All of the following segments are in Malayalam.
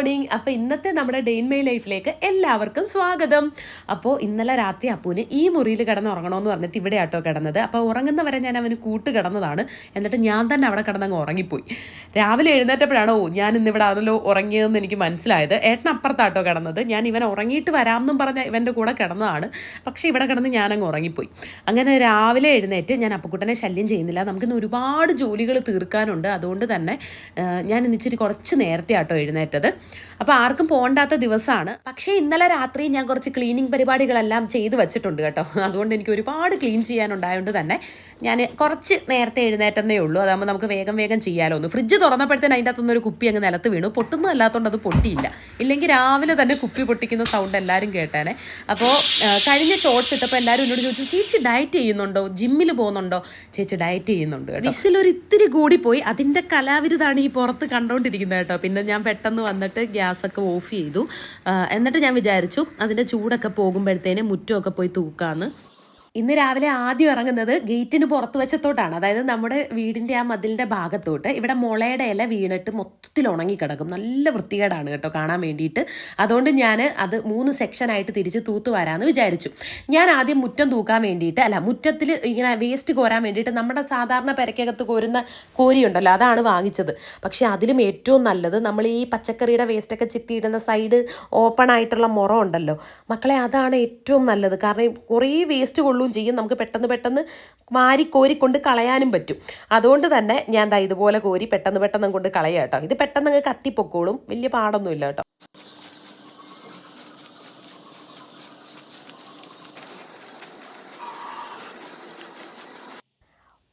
മോർണിംഗ് അപ്പോൾ ഇന്നത്തെ നമ്മുടെ ഡെയിൻ മൈ ലൈഫിലേക്ക് എല്ലാവർക്കും സ്വാഗതം. അപ്പോൾ ഇന്നലെ രാത്രി അപ്പൂന് ഈ മുറിയിൽ കിടന്ന് ഉറങ്ങണമെന്ന് പറഞ്ഞിട്ട് ഇവിടെ ആട്ടോ കിടന്നത്. അപ്പോൾ ഉറങ്ങുന്നവരെ ഞാൻ അവന് കൂട്ട് കിടന്നതാണ്. എന്നിട്ട് ഞാൻ തന്നെ അവിടെ കിടന്നങ്ങ് ഉറങ്ങിപ്പോയി. രാവിലെ എഴുന്നേറ്റപ്പോഴാണ് ഓ ഞാൻ ഇന്ന് ഇവിടെ ആണല്ലോ ഉറങ്ങിയതെന്ന് എനിക്ക് മനസ്സിലായത്. ഏട്ടൻ അപ്പുറത്താട്ടോ കിടന്നത്. ഞാൻ ഇവൻ ഉറങ്ങിയിട്ട് വരാമെന്നും പറഞ്ഞ ഇവന്റെ കൂടെ കിടന്നതാണ്. പക്ഷേ ഇവിടെ കിടന്ന് ഞാനങ്ങ് ഉറങ്ങിപ്പോയി. അങ്ങനെ രാവിലെ എഴുന്നേറ്റ് ഞാൻ അപ്പുക്കുട്ടനെ ശല്യം ചെയ്യുന്നില്ല. നമുക്കിന്ന് ഒരുപാട് ജോലികൾ തീർക്കാനുണ്ട്. അതുകൊണ്ട് തന്നെ ഞാൻ ഇന്നിച്ചിരി കുറച്ച് നേരത്തെ ആട്ടോ എഴുന്നേറ്റത്. അപ്പോൾ ആർക്കും പോകണ്ടാത്ത ദിവസമാണ് പക്ഷേ ഇന്നലെ രാത്രി ഞാൻ കുറച്ച് ക്ലീനിങ് പരിപാടികളെല്ലാം ചെയ്ത് വെച്ചിട്ടുണ്ട് കേട്ടോ. അതുകൊണ്ട് എനിക്ക് ഒരുപാട് ക്ലീൻ ചെയ്യാനുണ്ടായതുകൊണ്ട് തന്നെ ഞാൻ കുറച്ച് നേരത്തെ എഴുന്നേറ്റെന്നേ ഉള്ളൂ. അതാകുമ്പോൾ നമുക്ക് വേഗം വേഗം ചെയ്യാലോ ഒന്ന് ഫ്രിഡ്ജ് തുറന്നപ്പോഴത്തേന് അതിന്റെ അകത്തുനിന്ന് ഒരു കുപ്പി അങ്ങ് നിലത്ത് വീണു. പൊട്ടുന്നും അല്ലാത്തതുകൊണ്ട് അത് പൊട്ടിയില്ല. ഇല്ലെങ്കിൽ രാവിലെ തന്നെ കുപ്പി പൊട്ടിക്കുന്ന സൗണ്ട് എല്ലാവരും കേട്ടേനെ. അപ്പോൾ കഴിഞ്ഞ ഷോർട്ട്സ് ഇട്ടപ്പോൾ എല്ലാവരും എന്നോട് ചോദിച്ചു ചേച്ചി ഡയറ്റ് ചെയ്യുന്നുണ്ടോ? ജിമ്മിൽ പോകുന്നുണ്ടോ? ചേച്ചി ഡയറ്റ് ചെയ്യുന്നുണ്ട് കേട്ടോ. വിസിലൊരു ഇത്തിരി കൂടി പോയി അതിന്റെ കലാവിരുതാണ് ഈ പുറത്ത് കണ്ടുകൊണ്ടിരിക്കുന്നത് കേട്ടോ. പിന്നെ ഞാൻ പെട്ടെന്ന് വന്നിട്ട് ഗ്യാസൊക്കെ ഓഫ് ചെയ്തു. എന്നിട്ട് ഞാൻ വിചാരിച്ചു അതിന്റെ ചൂടൊക്കെ പോകുമ്പോഴത്തേന് മുറ്റമൊക്കെ പോയി തൂക്കാന്ന്. ഇന്ന് രാവിലെ ആദ്യം ഇറങ്ങുന്നത് ഗേറ്റിന് പുറത്ത് വെച്ചത്തോട്ടാണ് അതായത് നമ്മുടെ വീടിന്റെ ആ മതിലിന്റെ ഭാഗത്തോട്ട്. ഇവിടെ മുളയുടെ ഇല വീണിട്ട് മൊത്തത്തിൽ ഉണങ്ങി കിടക്കും നല്ല വൃത്തികേടാണ് കേട്ടോ കാണാൻ വേണ്ടിയിട്ട്. അതുകൊണ്ട് ഞാൻ അത് മൂന്ന് സെക്ഷൻ ആയിട്ട് തിരിച്ച് തൂത്ത് വരാമെന്ന് വിചാരിച്ചു. ഞാൻ ആദ്യം മുറ്റം തൂക്കാൻ വേണ്ടിയിട്ട് അല്ല മുറ്റത്തിൽ ഇങ്ങനെ വേസ്റ്റ് കോരാൻ വേണ്ടിയിട്ട് നമ്മുടെ സാധാരണ പെരക്കകത്ത് കോരുന്ന കോരിയുണ്ടല്ലോ അതാണ് വാങ്ങിച്ചത്. പക്ഷേ അതിലും ഏറ്റവും നല്ലത് നമ്മൾ ഈ പച്ചക്കറിയുടെ വേസ്റ്റൊക്കെ ചിത്തിയിടുന്ന സൈഡ് ഓപ്പൺ ആയിട്ടുള്ള മുറം ഉണ്ടല്ലോ. മക്കളെ അതാണ് ഏറ്റവും നല്ലത്. കാരണം കുറേ വേസ്റ്റ് കൊള്ളുകയും ചെയ്യും. നമുക്ക് പെട്ടെന്ന് പെട്ടെന്ന് മാരി കോരിക്കൊണ്ട് കളയാനും പറ്റും. അതുകൊണ്ട് തന്നെ ഞാൻ ദാ ഇതുപോലെ കോരി പെട്ടെന്ന് പെട്ടെന്ന് കൊണ്ട് കളയാം കേട്ടോ. ഇത് പെട്ടെന്ന് കത്തിപ്പൊക്കോളും. വലിയ പാടൊന്നുമില്ല കേട്ടോ.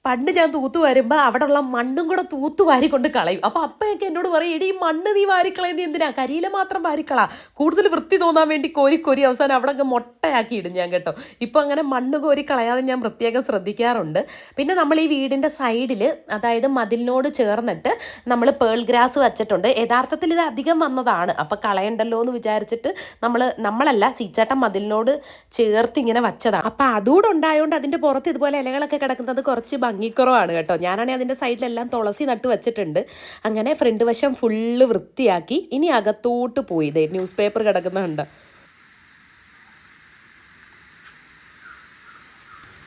പണ്ട് ഞാൻ തൂത്തു വരുമ്പോൾ അവിടെയുള്ള മണ്ണും കൂടെ തൂത്തു വാരിക്കൊണ്ട് കളയും. അപ്പോൾ അപ്പയൊക്കെ എന്നോട് പറയും എടി മണ്ണ് നീ വാരിക്കളയുന്നത് എന്തിനാ? കരിയില മാത്രം വാരിക്കള. കൂടുതൽ വൃത്തി തോന്നാൻ വേണ്ടി കോരി കോരി അവസാനം അവിടെ അങ്ങ് മുട്ടയാക്കി ഇടും ഞാൻ കേട്ടോ. ഇപ്പോൾ അങ്ങനെ മണ്ണ് കോരി കളയാതെ ഞാൻ പ്രത്യേകം ശ്രദ്ധിക്കാറുണ്ട്. പിന്നെ നമ്മൾ ഈ വീടിന്റെ സൈഡിൽ അതായത് മതിലിനോട് ചേർന്നിട്ട് നമ്മൾ പേൾ ഗ്രാസ് വെച്ചിട്ടുണ്ട്. യഥാർത്ഥത്തിൽ ഇത് അധികം വന്നതാണ്. അപ്പോൾ കളയണ്ടല്ലോ എന്ന് വിചാരിച്ചിട്ട് നമ്മൾ നമ്മളല്ല ചീച്ചാട്ടം മതിലിനോട് ചേർത്ത് ഇങ്ങനെ വച്ചതാണ്. അപ്പോൾ അതുകൂടെ ഉണ്ടായതുകൊണ്ട് അതിന്റെ പുറത്ത് ഇതുപോലെ ഇലകളൊക്കെ കിടക്കുന്നത് കുറച്ച് ഭംഗിക്കുറവാണ് കേട്ടോ. ഞാനാണെങ്കിൽ അതിന്റെ സൈഡിലെല്ലാം തുളസി നട്ട് വെച്ചിട്ടുണ്ട്. അങ്ങനെ ഫ്രണ്ട് വശം ഫുള്ള് വൃത്തിയാക്കി ഇനി അകത്തോട്ട് പോയി. ഇതേ ന്യൂസ് പേപ്പർ കിടക്കുന്നുണ്ട്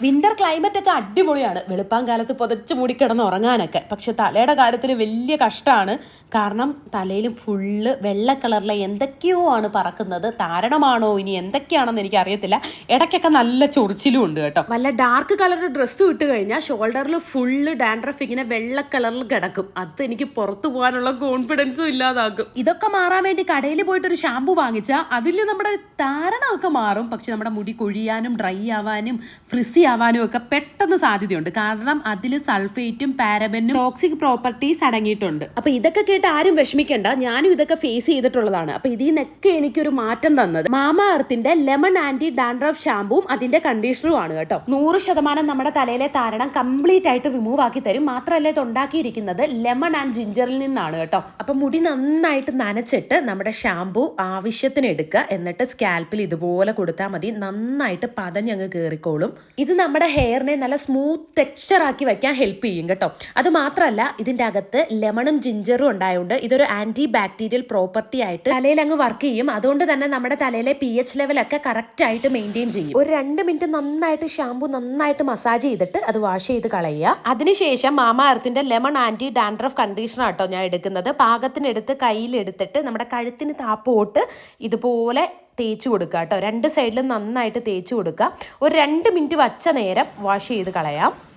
വിന്റർ ക്ലൈമറ്റ് ഒക്കെ അടിപൊളിയാണ്. വെളുപ്പാൻ കാലത്ത് പുതച്ച് മൂടി കിടന്ന് ഉറങ്ങാനൊക്കെ. പക്ഷെ തലയുടെ കാര്യത്തിൽ വലിയ കഷ്ടമാണ്. കാരണം തലയിൽ ഫുള്ള് വെള്ള കളറിലെ എന്തൊക്കെയോ ആണ് പറക്കുന്നത്. താരണമാണോ ഇനി? എന്തൊക്കെയാണെന്ന് എനിക്ക് അറിയത്തില്ല ഇടയ്ക്കൊക്കെ നല്ല ചൊറിച്ചിലും ഉണ്ട് കേട്ടോ. നല്ല ഡാർക്ക് കളർ ഡ്രസ്സ് ഇട്ട് കഴിഞ്ഞാൽ ഷോൾഡറിൽ ഫുള്ള് ഡാൻഡ്രഫ് ഇങ്ങനെ വെള്ള കളറിൽ കിടക്കും. അത് എനിക്ക് പുറത്തു പോകാനുള്ള കോൺഫിഡൻസും ഇല്ലാതാക്കും. ഇതൊക്കെ മാറാൻ വേണ്ടി കടയിൽ പോയിട്ട് ഒരു ഷാമ്പു വാങ്ങിച്ചാൽ അതിൽ നമ്മുടെ താരണമൊക്കെ മാറും. പക്ഷെ നമ്മുടെ മുടി കൊഴിയാനും ഡ്രൈ ആവാനും ഫ്രിസി ആവാനും ഒക്കെ പെട്ടെന്ന് സാധ്യതയുണ്ട്. കാരണം അതിൽ സൾഫേറ്റും പാരബനും ടോക്സിക് പ്രോപ്പർട്ടീസ് അടങ്ങിയിട്ടുണ്ട്. അപ്പൊ ഇതൊക്കെ കേട്ട് ആരും വിഷമിക്കേണ്ട. ഞാനും ഇതൊക്കെ ഫേസ് ചെയ്തിട്ടുള്ളതാണ്. അപ്പൊ ഇതിൽ നിന്നൊക്കെ എനിക്കൊരു മാറ്റം തന്നത് മാമ എർത്തിന്റെ ലെമൺ ആന്റി ഡാൻഡ്രഫ് ഷാമ്പുവും അതിന്റെ കണ്ടീഷണറും ആണ് കേട്ടോ. നൂറ് ശതമാനം നമ്മുടെ തലയിലെ താരണം കംപ്ലീറ്റ് ആയിട്ട് റിമൂവ് ആക്കി തരും. മാത്രമല്ല ഇത് ഉണ്ടാക്കിയിരിക്കുന്നത് ലെമൺ ആൻഡ് ജിഞ്ചറിൽ നിന്നാണ് കേട്ടോ. അപ്പൊ മുടി നന്നായിട്ട് നനച്ചിട്ട് നമ്മുടെ ഷാമ്പു ആവശ്യത്തിന് എടുക്കുക. എന്നിട്ട് സ്കാൽപ്പിൽ ഇതുപോലെ കൊടുത്താൽ മതി. നന്നായിട്ട് പതഞ്ഞങ്ങ് കയറിക്കോളും ഇത് നമ്മുടെ ഹെയറിനെ നല്ല സ്മൂത്ത് ടെക്സ്ചറാക്കി വയ്ക്കാൻ ഹെൽപ്പ് ചെയ്യും കേട്ടോ. അത് മാത്രമല്ല ഇതിന്റെ അകത്ത് ലെമണും ജിഞ്ചറും ഉണ്ടായതുകൊണ്ട് ഇതൊരു ആന്റി ബാക്ടീരിയൽ പ്രോപ്പർട്ടി ആയിട്ട് തലയിൽ അങ്ങ് വർക്ക് ചെയ്യും. അതുകൊണ്ട് തന്നെ നമ്മുടെ തലയിലെ പി എച്ച് ലെവലൊക്കെ കറക്റ്റ് ആയിട്ട് മെയിന്റെയിൻ ചെയ്യും. ഒരു രണ്ട് മിനിറ്റ് നന്നായിട്ട് ഷാമ്പു നന്നായിട്ട് മസാജ് ചെയ്തിട്ട് അത് വാഷ് ചെയ്ത് കളയുക. അതിനുശേഷം മാമ എർത്തിന്റെ ലെമൺ ആന്റി ഡാൻഡ്രഫ് കണ്ടീഷണർ കേട്ടോ ഞാൻ എടുക്കുന്നത്. പാകത്തിനെടുത്ത് കയ്യിലെടുത്തിട്ട് നമ്മുടെ കഴുത്തിന് താപ്പോട്ട് ഇതുപോലെ തേച്ച് കൊടുക്കുക കേട്ടോ. രണ്ട് സൈഡിലും നന്നായിട്ട് തേച്ച് കൊടുക്കുക. ഒരു രണ്ട് മിനിറ്റ് വച്ച നേരം വാഷ് ചെയ്ത് കളയാം.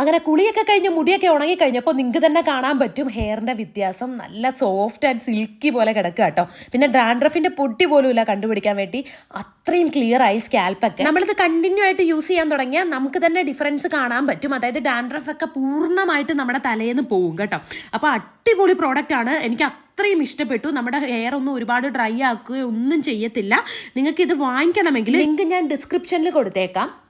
അങ്ങനെ കുളിയൊക്കെ കഴിഞ്ഞ് മുടിയൊക്കെ ഉണങ്ങി കഴിഞ്ഞപ്പോൾ നിങ്ങൾക്ക് തന്നെ കാണാൻ പറ്റും ഹെയറിന്റെ വ്യത്യാസം. നല്ല സോഫ്റ്റ് ആൻഡ് സിൽക്കി പോലെ കിടക്കുക കേട്ടോ. പിന്നെ ഡാൻഡ്രഫിന്റെ പൊട്ടി പോലും ഇല്ല കണ്ടുപിടിക്കാൻ വേണ്ടി. അത്രയും ക്ലിയർ ആയി സ്കാൽപ്പൊക്കെ നമ്മളിത് കണ്ടിന്യൂ ആയിട്ട് യൂസ് ചെയ്യാൻ തുടങ്ങിയാൽ നമുക്ക് തന്നെ ഡിഫറൻസ് കാണാൻ പറ്റും. അതായത് ഡാൻഡ്രഫ് ഒക്കെ പൂർണമായിട്ട് നമ്മുടെ തലേന്ന് പോകും കേട്ടോ. അപ്പോൾ അടിപൊളി പ്രോഡക്റ്റ് ആണ്. എനിക്ക് അത്രയും ഇഷ്ടപ്പെട്ടു. നമ്മുടെ ഹെയർ ഒന്നും ഒരുപാട് ഡ്രൈ ആക്കുകയോ ഒന്നും ചെയ്യത്തില്ല. നിങ്ങൾക്ക് ഇത് വാങ്ങിക്കണമെങ്കിൽ ലിങ്ക് ഞാൻ ഡിസ്ക്രിപ്ഷനിൽ കൊടുത്തേക്കാം.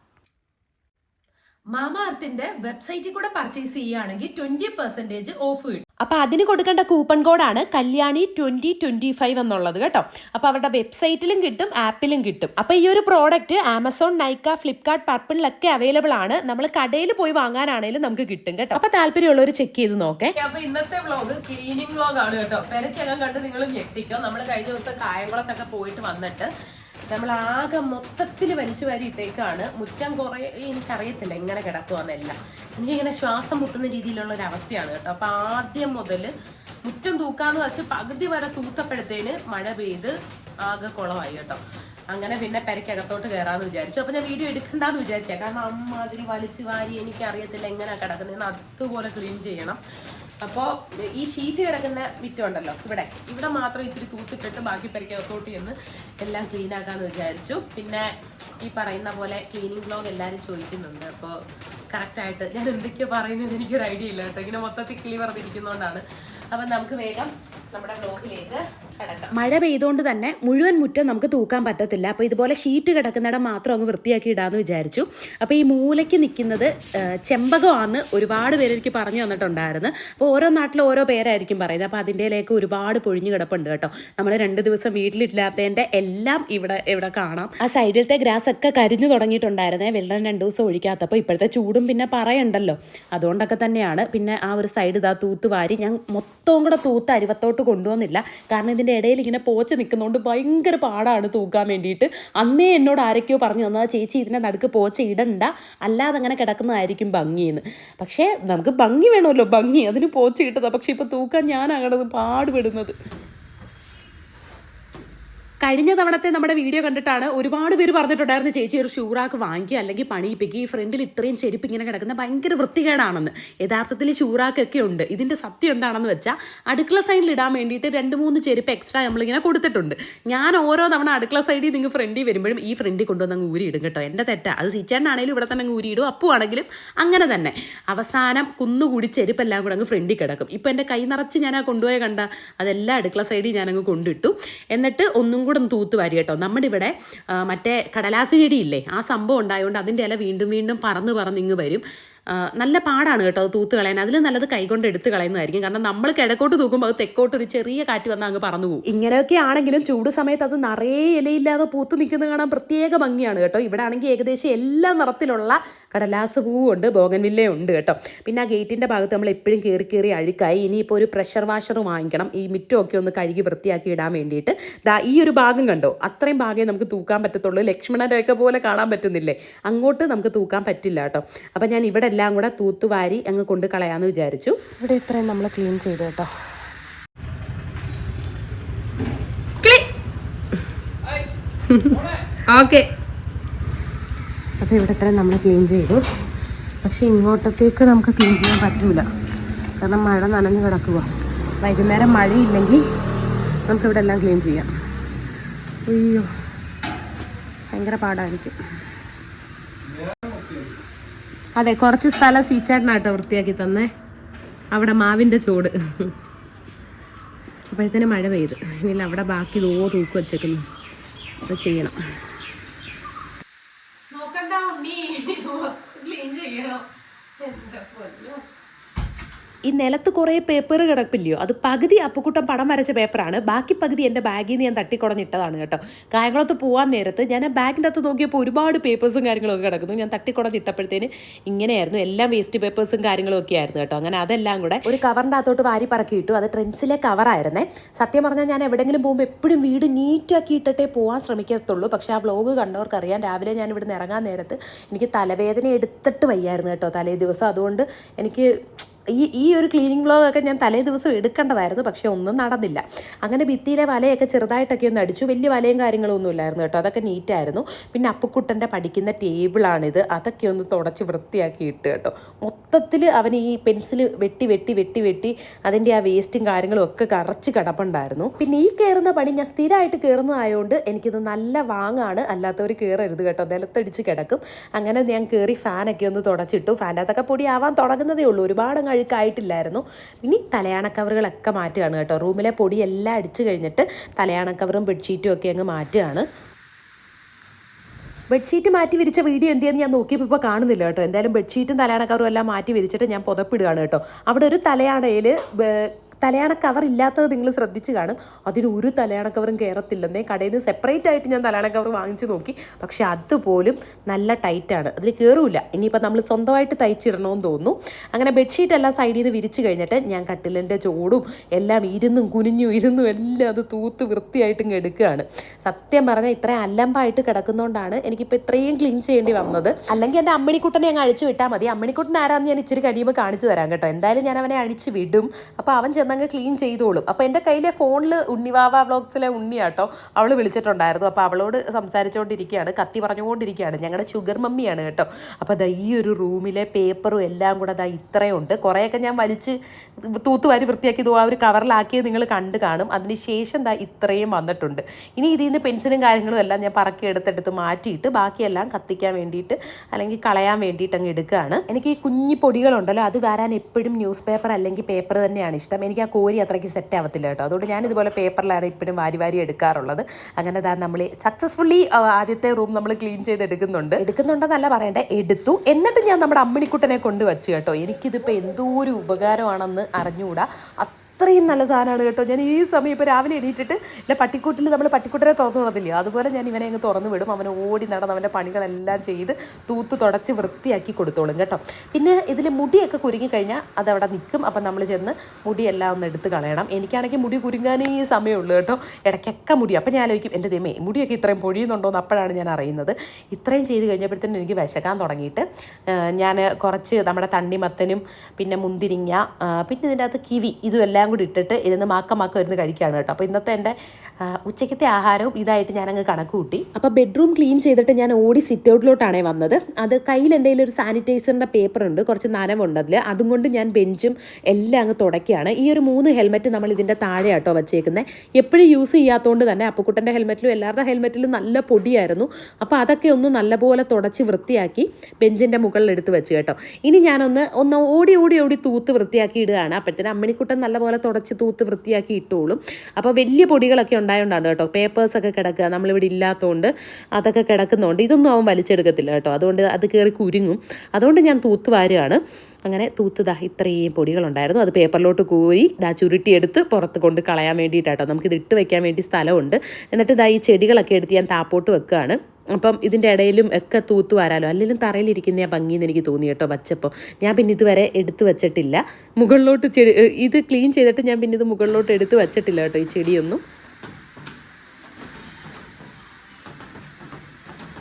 മാമ അർത്തിന്റെ വെബ്സൈറ്റിൽ കൂടെ പർച്ചേസ് ചെയ്യുകയാണെങ്കിൽ ട്വന്റി പെർസെന്റേജ് ഓഫ് കിട്ടും. അപ്പൊ അതിന് കൊടുക്കേണ്ട കൂപ്പൺ കോഡാണ് കല്യാണി ട്വന്റി ട്വന്റി ഫൈവ് എന്നുള്ളത് കേട്ടോ. അപ്പൊ അവരുടെ വെബ്സൈറ്റിലും കിട്ടും ആപ്പിലും കിട്ടും. അപ്പൊ ഈ ഒരു പ്രോഡക്റ്റ് ആമസോൺ നൈക്ക ഫ്ലിപ്കാർട്ട് പർപ്പിളിലൊക്കെ അവൈലബിൾ ആണ്. നമ്മൾ കടയിൽ പോയി വാങ്ങാനാണെങ്കിലും നമുക്ക് കിട്ടും കേട്ടോ. അപ്പൊ താല്പര്യമുള്ളവർ ചെക്ക് ചെയ്ത് നോക്കേ. അപ്പൊ ഇന്നത്തെ വ്ലോഗ് ക്ലീനിങ് വ്ലോഗ് ആണ് കേട്ടോ. പെരച്ചകം കണ്ട് നിങ്ങൾ ഞെട്ടിക്കോ. നമ്മൾ കഴിഞ്ഞ ദിവസം കായംകുളത്തൊക്കെ പോയിട്ട് വന്നിട്ട് നമ്മൾ ആകെ മൊത്തത്തിൽ വലിച്ചു വരിയിട്ടേക്കാണ് മുറ്റം കുറെ എനിക്കറിയത്തില്ല എങ്ങനെ കിടക്കുവാന്നെല്ലാം എനിക്കിങ്ങനെ ശ്വാസം മുട്ടുന്ന രീതിയിലുള്ള ഒരു അവസ്ഥയാണ് കേട്ടോ. അപ്പൊ ആദ്യം മുതൽ മുറ്റം തൂക്കാന്ന് വെച്ച് പകുതി വരെ തൂത്തപ്പോഴത്തേന് മഴ പെയ്ത് ആകെ കുളമായി കേട്ടോ. അങ്ങനെ പിന്നെ പെരക്കകത്തോട്ട് കയറാന്ന് വിചാരിച്ചു. അപ്പൊ ഞാൻ വീഡിയോ എടുക്കണ്ടെന്ന് വിചാരിച്ചേ. കാരണം അമ്മാതിരി വലിച്ചു വാരി എനിക്ക് അറിയത്തില്ല എങ്ങനെയാ കിടക്കുന്നതെന്ന് അതുപോലെ ക്ലീൻ ചെയ്യണം. അപ്പോൾ ഈ ഷീറ്റ് കിടക്കുന്ന ഉണ്ടല്ലോ ഇവിടെ. ഇവിടെ മാത്രം ഇച്ചിരി തൂത്തിട്ടിട്ട് ബാക്കി പരിക്കകത്തോട്ട് ചെന്ന് എല്ലാം ക്ലീൻ ആക്കാന്ന് വിചാരിച്ചു. പിന്നെ ഈ പറയുന്ന പോലെ ക്ലീനിങ് ബ്ലോഗ് എല്ലാവരും ചോദിക്കുന്നുണ്ട്. അപ്പോൾ കറക്റ്റായിട്ട് ഞാൻ എന്തൊക്കെയാ പറയുന്നത് എനിക്കൊരു ഐഡിയ ഇല്ല കേട്ടോ. ഇങ്ങനെ മൊത്തത്തിൽ ക്ലീ പറഞ്ഞിരിക്കുന്നതുകൊണ്ടാണ് അപ്പം നമുക്ക് വേഗം നമ്മുടെ ബ്ലോഗിലേക്ക് കിടക്കാം. മഴ പെയ്തുകൊണ്ട് തന്നെ മുഴുവൻ മുറ്റം നമുക്ക് തൂക്കാൻ പറ്റത്തില്ല. അപ്പോൾ ഇതുപോലെ ഷീറ്റ് കിടക്കുന്നിടം മാത്രം അങ്ങ് വൃത്തിയാക്കി ഇടാന്ന് വിചാരിച്ചു. അപ്പോൾ ഈ മൂലയ്ക്ക് നിൽക്കുന്നത് ചെമ്പകമാണെന്ന് ഒരുപാട് പേര് എനിക്ക് പറഞ്ഞു തന്നിട്ടുണ്ടായിരുന്നു. അപ്പോൾ ഓരോ നാട്ടിലും ഓരോ പേരായിരിക്കും പറയുന്നത്. അപ്പോൾ അതിന്റെയിലേക്ക് ഒരുപാട് പൊഴിഞ്ഞു കിടപ്പുണ്ട് കേട്ടോ. നമ്മൾ രണ്ട് ദിവസം വീട്ടിലില്ലാത്തതിന്റെ എല്ലാം ഇവിടെ ഇവിടെ കാണാം. ആ സൈഡിലത്തെ ഗ്രാസ് ഒക്കെ കരിഞ്ഞു തുടങ്ങിയിട്ടുണ്ടായിരുന്നേ. വെള്ളം രണ്ട് ദിവസം ഒഴിക്കാത്തപ്പോൾ ഇപ്പോഴത്തെ ചൂടും പിന്നെ പറയണ്ടല്ലോ. അതുകൊണ്ടൊക്കെ തന്നെയാണ്. പിന്നെ ആ ഒരു സൈഡ് ഇതാ തൂത്ത് വാരി. ഞാൻ മൊത്തവും കൂടെ തൂത്ത് അരുവത്തോട്ട് കൊണ്ടുവന്നില്ല. കാരണം ഇതിന്റെ ഇടയിൽ ഇങ്ങനെ പോച്ച് നിൽക്കുന്നതുകൊണ്ട് ഭയങ്കര പാടാണ് തൂക്കാൻ വേണ്ടിയിട്ട്. അന്നേ എന്നോട് ആരൊക്കെയോ പറഞ്ഞു തന്നാൽ ചേച്ചി ഇതിനെ നടുക്ക് പോച്ച ഇടണ്ട. അല്ലാതെ അങ്ങനെ കിടക്കുന്നതായിരിക്കും ഭംഗിയെന്ന്. പക്ഷേ നമുക്ക് ഭംഗി വേണമല്ലോ ഭംഗി. അതിന് പോച്ച കിട്ടുന്നത്. പക്ഷേ ഇപ്പോൾ തൂക്കാൻ ഞാനാകണത് പാടുപെടുന്നത്. കഴിഞ്ഞ തവണത്തെ നമ്മുടെ വീഡിയോ കണ്ടിട്ടാണ് ഒരുപാട് പേര് പറഞ്ഞിട്ടുണ്ടായിരുന്നു ചേച്ചി ഒരു ഷൂറാക്ക് വാങ്ങി അല്ലെങ്കിൽ പണിയിപ്പിക്കുക ഈ ഫ്രണ്ടിൽ ഇത്രയും ചെരുപ്പ് ഇങ്ങനെ കിടക്കുന്ന ഭയങ്കര വൃത്തികേടാണെന്ന്. യഥാർത്ഥത്തിൽ ഷൂറാക്കൊക്കെ ഉണ്ട്. ഇതിന്റെ സത്യം എന്താണെന്ന് വെച്ചാൽ അടുക്കള സൈഡിൽ ഇടാൻ വേണ്ടിയിട്ട് രണ്ട് മൂന്ന് ചെരുപ്പ് എക്സ്ട്രാ നമ്മളിങ്ങനെ കൊടുത്തിട്ടുണ്ട്. ഞാൻ ഓരോ തവണ അടുക്കള സൈഡിൽ നിങ്ങൾ ഫ്രണ്ടിൽ വരുമ്പോഴും ഈ ഫ്രണ്ടിൽ കൊണ്ടുവന്ന് അങ്ങ് ഊരിയിടും കേട്ടോ. എന്റെ തെറ്റാ. അത് സീച്ചേണ്ടാണെങ്കിലും ഇവിടെ തന്നെ അങ്ങ് ഊരിയിടും. അപ്പു ആണെങ്കിലും അങ്ങനെ തന്നെ. അവസാനം കുന്നുകൂടി ചെരുപ്പെല്ലാം കൂടെ അങ്ങ് ഫ്രണ്ടിൽ കിടക്കും. ഇപ്പം എന്റെ കൈ നിറച്ച് ഞാൻ ആ കൊണ്ടുപോയ കണ്ട അതെല്ലാം അടുക്കള സൈഡിൽ ഞാൻ അങ്ങ് കൊണ്ടിട്ടു. എന്നിട്ട് ഒന്നും കൂടെ ഒന്ന് തൂത്ത് വാരി കേട്ടോ. നമ്മുടെ ഇവിടെ മറ്റേ കടലാസ് ചെടിയില്ലേ ആ സംഭവം ഉണ്ടായതുകൊണ്ട് അതിന്റെ ഇല വീണ്ടും വീണ്ടും പറന്ന് പറന്ന് ഇങ്ങ് വരും. നല്ല പാടാണ് കേട്ടോ അത് തൂത്ത് കളയാൻ. അതിൽ നല്ലത് കൈകൊണ്ട് എടുത്ത് കളയുന്നതായിരിക്കും. കാരണം നമ്മൾ കിഴക്കോട്ട് തൂക്കുമ്പോൾ അത് തെക്കോട്ട് ഒരു ചെറിയ കാറ്റ് വന്ന് അങ്ങ് പറന്നു പോകും. ഇങ്ങനെയൊക്കെ ആണെങ്കിലും ചൂട് സമയത്ത് അത് നിറയെ ഇലയില്ലാതെ പൂത്ത് നിൽക്കുന്ന കാണാൻ പ്രത്യേക ഭംഗിയാണ് കേട്ടോ. ഇവിടെ ആണെങ്കിൽ ഏകദേശം എല്ലാ നിറത്തിലുള്ള കടലാസ് പൂവുണ്ട് ബോഗൻവില്ലേ ഉണ്ട് കേട്ടോ. പിന്നെ ആ ഗേറ്റിന്റെ ഭാഗത്ത് നമ്മൾ എപ്പോഴും കയറി കയറി അഴുക്കായി. ഇനിയിപ്പോൾ ഒരു പ്രഷർ വാഷർ വാങ്ങിക്കണം. ഈ മിറ്റമൊക്കെ ഒന്ന് കഴുകി വൃത്തിയാക്കി ഇടാൻ വേണ്ടിയിട്ട്. ദാ ഈ ഒരു ഭാഗം കണ്ടോ? അത്രയും ഭാഗമേ നമുക്ക് തൂക്കാൻ പറ്റത്തുള്ളൂ. ലക്ഷ്മണരൊക്കെ പോലെ കാണാൻ പറ്റുന്നില്ലേ? അങ്ങോട്ട് നമുക്ക് തൂക്കാൻ പറ്റില്ല കേട്ടോ. അപ്പം ഞാൻ ഇവിടെ എല്ലാം കൂടെ തൂത്തുവാരി അങ്ങ് കൊണ്ട് കളയാമെന്ന് വിചാരിച്ചു. ഇവിടെ ഇത്രയും നമ്മൾ ക്ലീൻ ചെയ്തു കേട്ടോ. ഓക്കെ അപ്പോൾ ഇവിടെ ഇത്രയും നമ്മൾ ക്ലീൻ ചെയ്തു. പക്ഷെ ഇങ്ങോട്ടത്തേക്ക് നമുക്ക് ക്ലീൻ ചെയ്യാൻ പറ്റൂല. കാരണം മഴ നനഞ്ഞു കിടക്കുക വൈകുന്നേരം മഴയില്ലെങ്കിൽ നമുക്കിവിടെ എല്ലാം ക്ലീൻ ചെയ്യാം. അയ്യോ ഭയങ്കര പാടായിരിക്കും. അതെ കുറച്ച് സ്ഥലം സീച്ചാട്ടിനാട്ടോ വൃത്തിയാക്കി തന്നേ. അവിടെ മാവിന്റെ ചൂട്. അപ്പോഴത്തേന് മഴ പെയ്ത്. ഇനി അവിടെ ബാക്കി ദോ തൂക്ക് വെച്ചേക്കുന്നു. അത് ചെയ്യണം നോക്കണ്ട ഉണ്ണി ക്ലീൻ ചെയ്യണം എന്താ പൊന്നോ ഈ നിലത്ത് കുറേ പേപ്പർ കിടപ്പില്ലയോ? അത് പകുതി അപ്പുക്കുട്ടം പടം വരച്ച പേപ്പറാണ്. ബാക്കി പകുതി എന്റെ ബാഗിൽ നിന്ന് ഞാൻ തട്ടിക്കുടഞ്ഞിട്ടതാണ് കേട്ടോ. കായംകുളത്ത് പോകാൻ നേരത്ത് ഞാൻ ആ ബാഗിന്റെ അകത്ത് നോക്കിയപ്പോൾ ഒരുപാട് പേപ്പേഴ്സും കാര്യങ്ങളൊക്കെ കിടക്കുന്നു. ഞാൻ തട്ടിക്കുടഞ്ഞിട്ടപ്പോഴത്തേന് ഇങ്ങനെയായിരുന്നു. എല്ലാം വേസ്റ്റ് പേപ്പേഴ്സും കാര്യങ്ങളും ഒക്കെ ആയിരുന്നു കേട്ടോ. അങ്ങനെ അതെല്ലാം കൂടെ ഒരു കവറിന്റെ അകത്തോട്ട് വാരി പറക്കി ഇട്ടു അത് ട്രെൻസിലെ കവറായിരുന്നേ. സത്യം പറഞ്ഞാൽ ഞാൻ എവിടെയെങ്കിലും പോകുമ്പോൾ എപ്പോഴും വീട് നീറ്റാക്കി ഇട്ടിട്ടേ പോകാൻ ശ്രമിക്കത്തുള്ളൂ. പക്ഷേ ആ വ്ലോഗ് കണ്ടവർക്കറിയാം രാവിലെ ഞാൻ ഇവിടുന്ന് ഇറങ്ങാൻ നേരത്ത് എനിക്ക് തലവേദന എടുത്തിട്ട് വയ്യായിരുന്നു കേട്ടോ തലേ ദിവസം. അതുകൊണ്ട് എനിക്ക് ഈ ഈ ഒരു ക്ലീനിങ് ബ്ലോഗൊക്കെ ഞാൻ തലേ ദിവസം എടുക്കേണ്ടതായിരുന്നു പക്ഷേ ഒന്നും നടന്നില്ല. അങ്ങനെ ഭിത്തിയിലെ വലയൊക്കെ ചെറുതായിട്ടൊക്കെ ഒന്ന് അടിച്ചു. വലിയ വലയും കാര്യങ്ങളും ഒന്നും ഇല്ലായിരുന്നു കേട്ടോ. അതൊക്കെ നീറ്റായിരുന്നു പിന്നെ അപ്പുക്കുട്ടന്റെ പഠിക്കുന്ന ടേബിളാണിത് അതൊക്കെ ഒന്ന് തുടച്ച് വൃത്തിയാക്കി ഇട്ട് കേട്ടോ. മൊത്തത്തിൽ അവൻ ഈ പെൻസിൽ വെട്ടി വെട്ടി വെട്ടി വെട്ടി അതിന്റെ ആ വേസ്റ്റും കാര്യങ്ങളും ഒക്കെ കറച്ച് കിടപ്പുണ്ടായിരുന്നു. പിന്നെ ഈ കയറുന്ന പണി ഞാൻ സ്ഥിരമായിട്ട് കയറുന്നതായതുകൊണ്ട് എനിക്കിത് നല്ല വാങ്ങാണ്. അല്ലാത്തവർ കയറരുത് കേട്ടോ. നിലത്തടിച്ച് കിടക്കും. അങ്ങനെ ഞാൻ കയറി ഫാനൊക്കെ ഒന്ന് തുടച്ചിട്ടു. ഫാനകത്തൊക്കെ പൊടി ആവാൻ തുടങ്ങുന്നതേ ഉള്ളൂ. ഒരുപാട് അഴുക്കായിട്ടില്ലായിരുന്നു ഇനി തലയാണ കവറുകളൊക്കെ മാറ്റുകയാണ് കേട്ടോ. റൂമിലെ പൊടിയെല്ലാം അടിച്ചു കഴിഞ്ഞിട്ട് തലയാണ കവറും ബെഡ്ഷീറ്റും ഒക്കെ അങ്ങ് മാറ്റുകയാണ്. ബെഡ്ഷീറ്റ് മാറ്റി വിരിച്ച വീഡിയോ എന്തെന്ന് ഞാൻ നോക്കിയപ്പോൾ ഇപ്പോൾ കാണുന്നില്ല കേട്ടോ. എന്തായാലും ബെഡ്ഷീറ്റും തലയാണ കവറും എല്ലാം മാറ്റി വിരിച്ചിട്ട് ഞാൻ പുതപ്പിടുകയാണ് കേട്ടോ. അവിടെ ഒരു തലയാണയിൽ തലയാണ കവർ ഇല്ലാത്തത് നിങ്ങൾ ശ്രദ്ധിച്ച് കാണും. അതിന് ഒരു തലയാണ കവറും കയറത്തില്ലെന്നേ കടയിൽ നിന്ന് സെപ്പറേറ്റ് ആയിട്ട് ഞാൻ തലയാണ കവർ വാങ്ങിച്ച് നോക്കി. പക്ഷെ അതുപോലും നല്ല ടൈറ്റാണ് അതിൽ കയറൂല ഇനിയിപ്പോൾ നമ്മൾ സ്വന്തമായിട്ട് തയ്ച്ചിടണമെന്ന് തോന്നുന്നു. അങ്ങനെ ബെഡ്ഷീറ്റ് എല്ലാം സൈഡിൽ നിന്ന് വിരിച്ച് കഴിഞ്ഞിട്ട് ഞാൻ കട്ടിലിന്റെ ചോടും എല്ലാം ഇരുന്നും കുനിഞ്ഞും ഇരുന്നും എല്ലാം അത് തൂത്ത് വൃത്തിയായിട്ടും എടുക്കുകയാണ്. സത്യം പറഞ്ഞാൽ ഇത്രയും അല്ലമ്പായിട്ട് കിടക്കുന്നതുകൊണ്ടാണ് എനിക്കിപ്പോൾ ഇത്രയും ക്ലീൻ ചെയ്യേണ്ടി വന്നത്. അല്ലെങ്കിൽ എന്റെ അമ്മണിക്കുട്ടനെ അങ്ങ് അഴിച്ചു വിട്ടാൽ മതി. അമ്മണിക്കുട്ടൻ ആരാന്ന് ഞാൻ ഇച്ചിരി കഴിയുമ്പോൾ കാണിച്ചു തരാം കേട്ടോ. എന്തായാലും ഞാൻ അവനെ അഴിച്ചു വിടും. അപ്പോൾ അവൻ ചെന്നങ്ങ് ക്ലീൻ ചെയ്തോളും. അപ്പോൾ എന്റെ കയ്യിലെ ഫോണിൽ ഉണ്ണിവാവ വ്ളോഗ്സിലെ ഉണ്ണിയാട്ടോ അവൾ വിളിച്ചിട്ടുണ്ടായിരുന്നു. അപ്പോൾ അവളോട് സംസാരിച്ചുകൊണ്ടിരിക്കുകയാണ് കത്തി പറഞ്ഞുകൊണ്ടിരിക്കുകയാണ് ഞങ്ങളുടെ ഷുഗർ മമ്മിയാണ് കേട്ടോ. അപ്പോൾ ദാ ഈ ഒരു റൂമിലെ പേപ്പറും എല്ലാം കൂടെ ദാ ഇത്രയുണ്ട്. കുറേയൊക്കെ ഞാൻ വലിച്ച് തൂത്തുവാരി വൃത്തിയാക്കി ഇതോ ആ ഒരു കവറിലാക്കിയത് നിങ്ങൾ കണ്ട് കാണും. അതിന് ശേഷം ദാ ഇത്രയും വന്നിട്ടുണ്ട്. ഇനി ഇതിൽ നിന്ന് പെൻസിലും കാര്യങ്ങളും എല്ലാം ഞാൻ പറക്കി എടുത്തെടുത്ത് മാറ്റിയിട്ട് ബാക്കിയെല്ലാം കത്തിക്കാൻ വേണ്ടിയിട്ട് അല്ലെങ്കിൽ കളയാൻ വേണ്ടിയിട്ട് അങ്ങ് എടുക്കുകയാണ്. എനിക്ക് ഈ കുഞ്ഞി പൊടികളുണ്ടല്ലോ അത് വരാൻ എപ്പോഴും ന്യൂസ് പേപ്പർ അല്ലെങ്കിൽ പേപ്പർ തന്നെയാണ് ഇഷ്ടം. എനിക്ക് ആ കോരി അത്രയ്ക്ക് സെറ്റ് ആവത്തില്ല കേട്ടോ. അതുകൊണ്ട് ഞാൻ ഇതുപോലെ പേപ്പറിലാണ് ഇപ്പോഴും വാരി വാരി എടുക്കാറുള്ളത്. അങ്ങനെ ദാ നമ്മൾ സക്സസ്ഫുള്ളി ആദ്യത്തെ റൂം നമ്മൾ ക്ലീൻ ചെയ്ത് എടുക്കുന്നുണ്ട്. എടുക്കുന്നുണ്ടെന്നല്ല പറയണ്ടേ എടുത്തു. എന്നിട്ട് ഞാൻ നമ്മുടെ അമ്മിണിക്കുട്ടനെ കൊണ്ട് വച്ചു കേട്ടോ. എനിക്കിതിപ്പോൾ എന്തോ ഒരു ഉപകാരമാണെന്ന് അറിഞ്ഞുകൂടാ. അത്രയും നല്ല സാധനമാണ് കേട്ടോ. ഞാൻ ഈ സമയം ഇപ്പോൾ രാവിലെ എണീറ്റിട്ട് ഇല്ല പട്ടിക്കൂട്ടിൽ നമ്മൾ പട്ടിക്കൂട്ടരെ തുറന്നു വിടത്തില്ല? അതുപോലെ ഞാൻ ഇവനെ അങ്ങ് തുറന്നു വിടും. അവനെ ഓടി നടന്ന് അവന്റെ പണികളെല്ലാം ചെയ്ത് തൂത്ത് തുടച്ച് വൃത്തിയാക്കി കൊടുത്തോളും കേട്ടോ. പിന്നെ ഇതിൽ മുടിയൊക്കെ കുരുങ്ങി കഴിഞ്ഞാൽ അതവിടെ നിൽക്കും അപ്പം നമ്മൾ ചെന്ന് മുടിയെല്ലാം ഒന്ന് എടുത്ത് കളയണം. എനിക്കാണെങ്കിൽ മുടി കുരുങ്ങാനേ സമയമുള്ളൂ കേട്ടോ. ഇടയ്ക്കൊക്കെ മുടി. അപ്പം ഞാൻ ആലോചിക്കും എന്റെ ദൈവമേ മുടിയൊക്കെ ഇത്രയും പൊഴിയുന്നുണ്ടോ എന്ന് അപ്പോഴാണ് ഞാൻ അറിയുന്നത്. ഇത്രയും ചെയ്ത് കഴിഞ്ഞപ്പോഴത്തേനും എനിക്ക് വിശക്കാൻ തുടങ്ങിയിട്ട് ഞാൻ കുറച്ച് നമ്മുടെ തണ്ണിമത്തനും പിന്നെ മുന്തിരിങ്ങ പിന്നെ ഇതിന്റെ അകത്ത് കിവി ഇതും എല്ലാം കൂടി ഇട്ടിട്ട് ഇരുന്ന് മാക്ക മാക്ക ഇരുന്ന് കഴിക്കുകയാണ് കേട്ടോ. അപ്പോൾ ഇന്നത്തെ എന്റെ ഉച്ചയ്ക്കത്തെ ആഹാരവും ഇതായിട്ട് ഞാനങ്ങ് കണക്ക് കൂട്ടി. അപ്പോൾ ബെഡ്റൂം ക്ലീൻ ചെയ്തിട്ട് ഞാൻ ഓടി സിറ്റ് ഔട്ടിലോട്ടാണേ വന്നത്. അത് കയ്യിൽ എന്റെ ഒരു സാനിറ്റൈസറിന്റെ പേപ്പർ ഉണ്ട് കുറച്ച് നനവുണ്ട് അതിൽ അതും കൊണ്ട് ഞാൻ ബെഞ്ചും എല്ലാം അങ്ങ് തുടയ്ക്കുകയാണ്. ഈ ഒരു മൂന്ന് ഹെൽമെറ്റ് നമ്മൾ ഇതിന്റെ താഴെ ആട്ടോ വച്ചേക്കുന്നത് എപ്പോഴും യൂസ് ചെയ്യാത്തതുകൊണ്ട് തന്നെ അപ്പുക്കുട്ടന്റെ ഹെൽമെറ്റിലും എല്ലാവരുടെ ഹെൽമെറ്റിലും നല്ല പൊടിയായിരുന്നു. അപ്പോൾ അതൊക്കെ ഒന്ന് നല്ലപോലെ തുടച്ച് വൃത്തിയാക്കി ബെഞ്ചിന്റെ മുകളിൽ എടുത്ത് വെച്ച് കേട്ടോ. ഇനി ഞാനൊന്ന് ഒന്ന് ഓടി ഓടി ഓടി തൂത്ത് വൃത്തിയാക്കി ഇടുകയാണ്. അപ്പോഴത്തേനും അമ്മിണിക്കുട്ടൻ നല്ലപോലെ തുടച്ച് തൂത്ത് വൃത്തിയാക്കി ഇട്ടോളും. അപ്പോൾ വലിയ പൊടികളൊക്കെ ഉണ്ടായതുകൊണ്ടാണ് കേട്ടോ. പേപ്പേഴ്സൊക്കെ കിടക്കുക. നമ്മളിവിടെ ഇല്ലാത്തതുകൊണ്ട് അതൊക്കെ കിടക്കുന്നതുകൊണ്ട് ഇതൊന്നും അവൻ വലിച്ചെടുക്കത്തില്ല കേട്ടോ. അതുകൊണ്ട് അത് കയറി കുരുങ്ങും. അതുകൊണ്ട് ഞാൻ തൂത്ത് വാരുകയാണ് അങ്ങനെ തൂത്തുതാ ഇത്രയും പൊടികളുണ്ടായിരുന്നു. അത് പേപ്പറിലോട്ട് കോരി ദാ ചുരുട്ടിയെടുത്ത് പുറത്ത് കൊണ്ട് കളയാൻ വേണ്ടിയിട്ടാട്ടോ. നമുക്കിത് ഇട്ട് വെക്കാൻ വേണ്ടി സ്ഥലമുണ്ട്. എന്നിട്ട് ഇതാ ഈ ചെടികളൊക്കെ എടുത്ത് ഞാൻ താപ്പോട്ട് വെക്കുകയാണ് അപ്പം ഇതിന്റെ ഇടയിലും ഒക്കെ തൂത്ത് വരാലോ. അല്ലെങ്കിലും തറയിലിരിക്കുന്ന ആ ഭംഗിയെന്ന് എനിക്ക് തോന്നി കേട്ടോ വച്ചപ്പോൾ. ഞാൻ പിന്നെ ഇതുവരെ എടുത്തു വെച്ചിട്ടില്ല. മുകളിലോട്ട് ചെടി ഇത് ക്ലീൻ ചെയ്തിട്ട് ഞാൻ പിന്നെ ഇത് മുകളിലോട്ട് എടുത്ത് വെച്ചിട്ടില്ല കേട്ടോ ഈ ചെടിയൊന്നും.